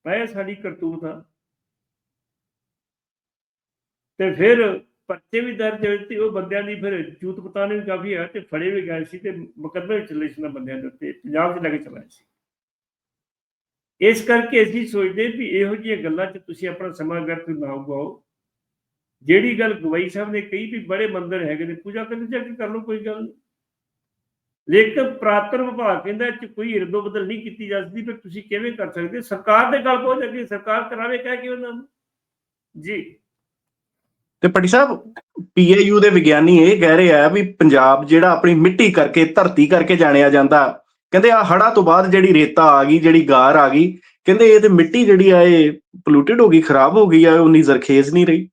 ਪਏ ਸਾਡੀ ਕਰਤੂਤ ਆ ਤੇ ਫਿਰ ਪਰਚੇ ਵੀ ਦਰਜ ਹੋਏ ਤੇ ਉਹ ਬੰਦਿਆਂ ਦੀ ਫਿਰ ਜੂਤ ਪਤਾਨੇ ਵੀ ਕਾਫੀ ਆ ਤੇ ਫੜੇ ਵੀ ਗਏ ਸੀ ਤੇ ਮੁਕੱਦਮੇ ਚੱਲੇ ਸੀ ਨਾ ਬੰਦਿਆਂ ਦੇ ਉੱਤੇ, ਪੰਜਾਬ 'ਚ ਲੈ ਕੇ ਚਲਾਏ ਸੀ। ਇਸ ਕਰਕੇ ਅਸੀਂ ਸੋਚਦੇ ਵੀ ਇਹੋ ਜਿਹੀਆਂ ਗੱਲਾਂ 'ਚ ਤੁਸੀਂ ਆਪਣਾ ਸਮਾਂ ਵਿਅਰਥ ਨਾ ਗਵਾਓ ਜਿਹੜੀ ਗੱਲ ਗਵਾਈ ਸਾਹਿਬ ਨੇ ਕਹੀ ਵੀ ਬੜੇ ਮੰਦਰ ਹੈਗੇ ਨੇ, ਪੂਜਾ ਕਰਨ ਜਾ ਕੇ ਕਰ ਲਓ, ਕੋਈ ਗੱਲ ਨਹੀਂ। ਲੇਕਿਨ ਪ੍ਰਾਤਰ ਵਿਭਾਗ ਕਹਿੰਦਾ ਇਹ 'ਚ ਕੋਈ ਇਰਦੋ ਬਦਲ ਨਹੀਂ ਕੀਤੀ ਜਾ ਸਕਦੀ ਪਰ ਤੁਸੀਂ ਕਿਵੇਂ ਕਰ ਸਕਦੇ? ਸਰਕਾਰ ਦੇ ਗੱਲ ਪਹੁੰਚ ਅੱਗੇ, ਸਰਕਾਰ ਕਰਾਵੇ ਕਹਿ ਕੇ ਉਹਨਾਂ ਨੂੰ। ਜੀ। ਤੇ ਪਟੀ ਸਾਹਿਬ, ਪੀਏਯੂ ਦੇ ਵਿਗਿਆਨੀ ਇਹ ਕਹਿ ਰਹੇ ਆ ਵੀ ਪੰਜਾਬ ਜਿਹੜਾ ਆਪਣੀ ਮਿੱਟੀ ਕਰਕੇ, ਧਰਤੀ ਕਰਕੇ ਜਾਣਿਆ ਜਾਂਦਾ ਕਹਿੰਦੇ ਆ ਹੜਾ ਤੋਂ ਬਾਅਦ ਜਿਹੜੀ ਰੇਤਾ ਆ ਗਈ, ਜਿਹੜੀ ਗਾਰ ਆ ਗਈ, ਕਹਿੰਦੇ ਇਹ ਤੇ ਮਿੱਟੀ ਜਿਹੜੀ ਆ ਇਹ ਪੋਲੂਟਡ ਹੋ ਗਈ, ਖਰਾਬ ਹੋ ਗਈ ਆ, ਉਨੀ ਜ਼ਰਖੇਜ਼ ਨਹੀਂ ਰਹੀ।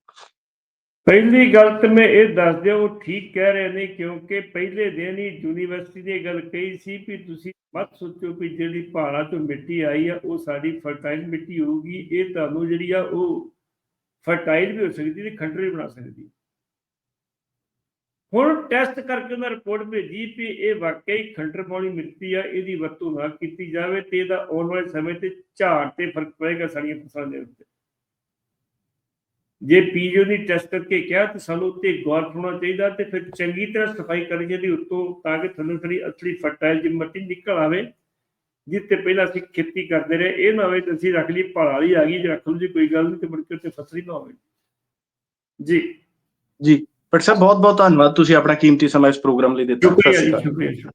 ਪਹਿਲੀ ਗੱਲ ਤੇ ਮੈਂ ਇਹ ਦੱਸ ਦਿਆਂ, ਉਹ ਠੀਕ ਕਹਿ ਰਹੇ ਨੇ ਕਿਉਂਕਿ ਪਹਿਲੇ ਦਿਨ ਹੀ ਯੂਨੀਵਰਸਿਟੀ ਨੇ ਇਹ ਗੱਲ ਕਹੀ ਸੀ ਵੀ ਤੁਸੀਂ ਮਤ ਸੋਚੋ ਵੀ ਜਿਹੜੀ ਪਹਾੜਾਂ ਤੋਂ ਮਿੱਟੀ ਆਈ ਆ, ਉਹ ਸਾਡੀ ਫਰਟਾਈਲ ਮਿੱਟੀ ਹੋਊਗੀ, ਇਹ ਤੁਹਾਨੂੰ ਜਿਹੜੀ ਆ ਉਹ ਫਰਟਾਈਲ ਵੀ ਹੋ ਸਕਦੀ ਤੇ ਖੰਡਰ ਵੀ ਬਣਾ ਸਕਦੀ। ਹੁਣ ਟੈਸਟ ਕਰਕੇ ਉਹਨਾਂ ਰਿਪੋਰਟ ਭੇਜੀ ਵੀ ਇਹ ਵਾਕਈ ਖੰਡਰ ਪਾਉਣੀ ਮਿੱਟੀ ਆ, ਇਹਦੀ ਵਰਤੋਂ ਨਾ ਕੀਤੀ ਜਾਵੇ ਤੇ ਇਹਦਾ ਆਉਣ ਵਾਲੇ ਸਮੇਂ ਤੇ ਝਾੜ ਤੇ ਫ਼ਰਕ ਪਏਗਾ ਸਾਡੀਆਂ ਫਸਲਾਂ ਦੇ ਉੱਤੇ। ਜੇ ਪੀਜੀਓ ਦੀ ਟੈਸਟ ਕਰਕੇ ਕਿਹਾ ਤੇ ਸਾਨੂੰ ਉੱਤੇ ਗੌਰ ਹੋਣਾ ਚਾਹੀਦਾ ਤੇ ਫਿਰ ਚੰਗੀ ਤਰ੍ਹਾਂ ਸਫ਼ਾਈ ਕਰਨੀ ਚਾਹੀਦੀ, ਉੱਤੋਂ ਤਾਂ ਕਿ ਥੱਲੇ ਥੜੀ ਅਸਲੀ ਫਰਟਾਈਲ ਜੀ ਮਿੱਟੀ ਨਿਕਲ ਆਵੇ ਜਿੱਤੇ ਪਹਿਲਾਂ ਅਸੀਂ ਖੇਤੀ ਕਰਦੇ ਰਹੇ, ਇਹ ਨਾ ਹੋਵੇ ਤੇ ਅਸੀਂ ਰੱਖ ਲਈ ਪਹਾੜ ਵਾਲੀ ਆ ਗਈ, ਜੇ ਰੱਖ ਲਓ ਜੀ, ਕੋਈ ਗੱਲ ਨਹੀਂ ਤੇ ਮੁੜ ਕੇ ਉੱਤੇ ਫਸਲ ਹੀ ਨਾ ਹੋਵੇ। ਜੀ। ਜੀ। ਪਰ ਸਾਹਿਬ ਬਹੁਤ ਬਹੁਤ ਧੰਨਵਾਦ। ਤੁਸੀਂ ਆਪਣਾ ਕੀਮਤੀ ਸਮਾਂ ਇਸ ਪ੍ਰੋਗਰਾਮ ਲਈ ਦਿੱਤਾ। ਸਤਿ ਸ਼ੁਕਰੀਆ ਸ਼੍ਰੀ ਜੀ ਅਕਾਲ। ਸ਼ੁਕਰੀਆ।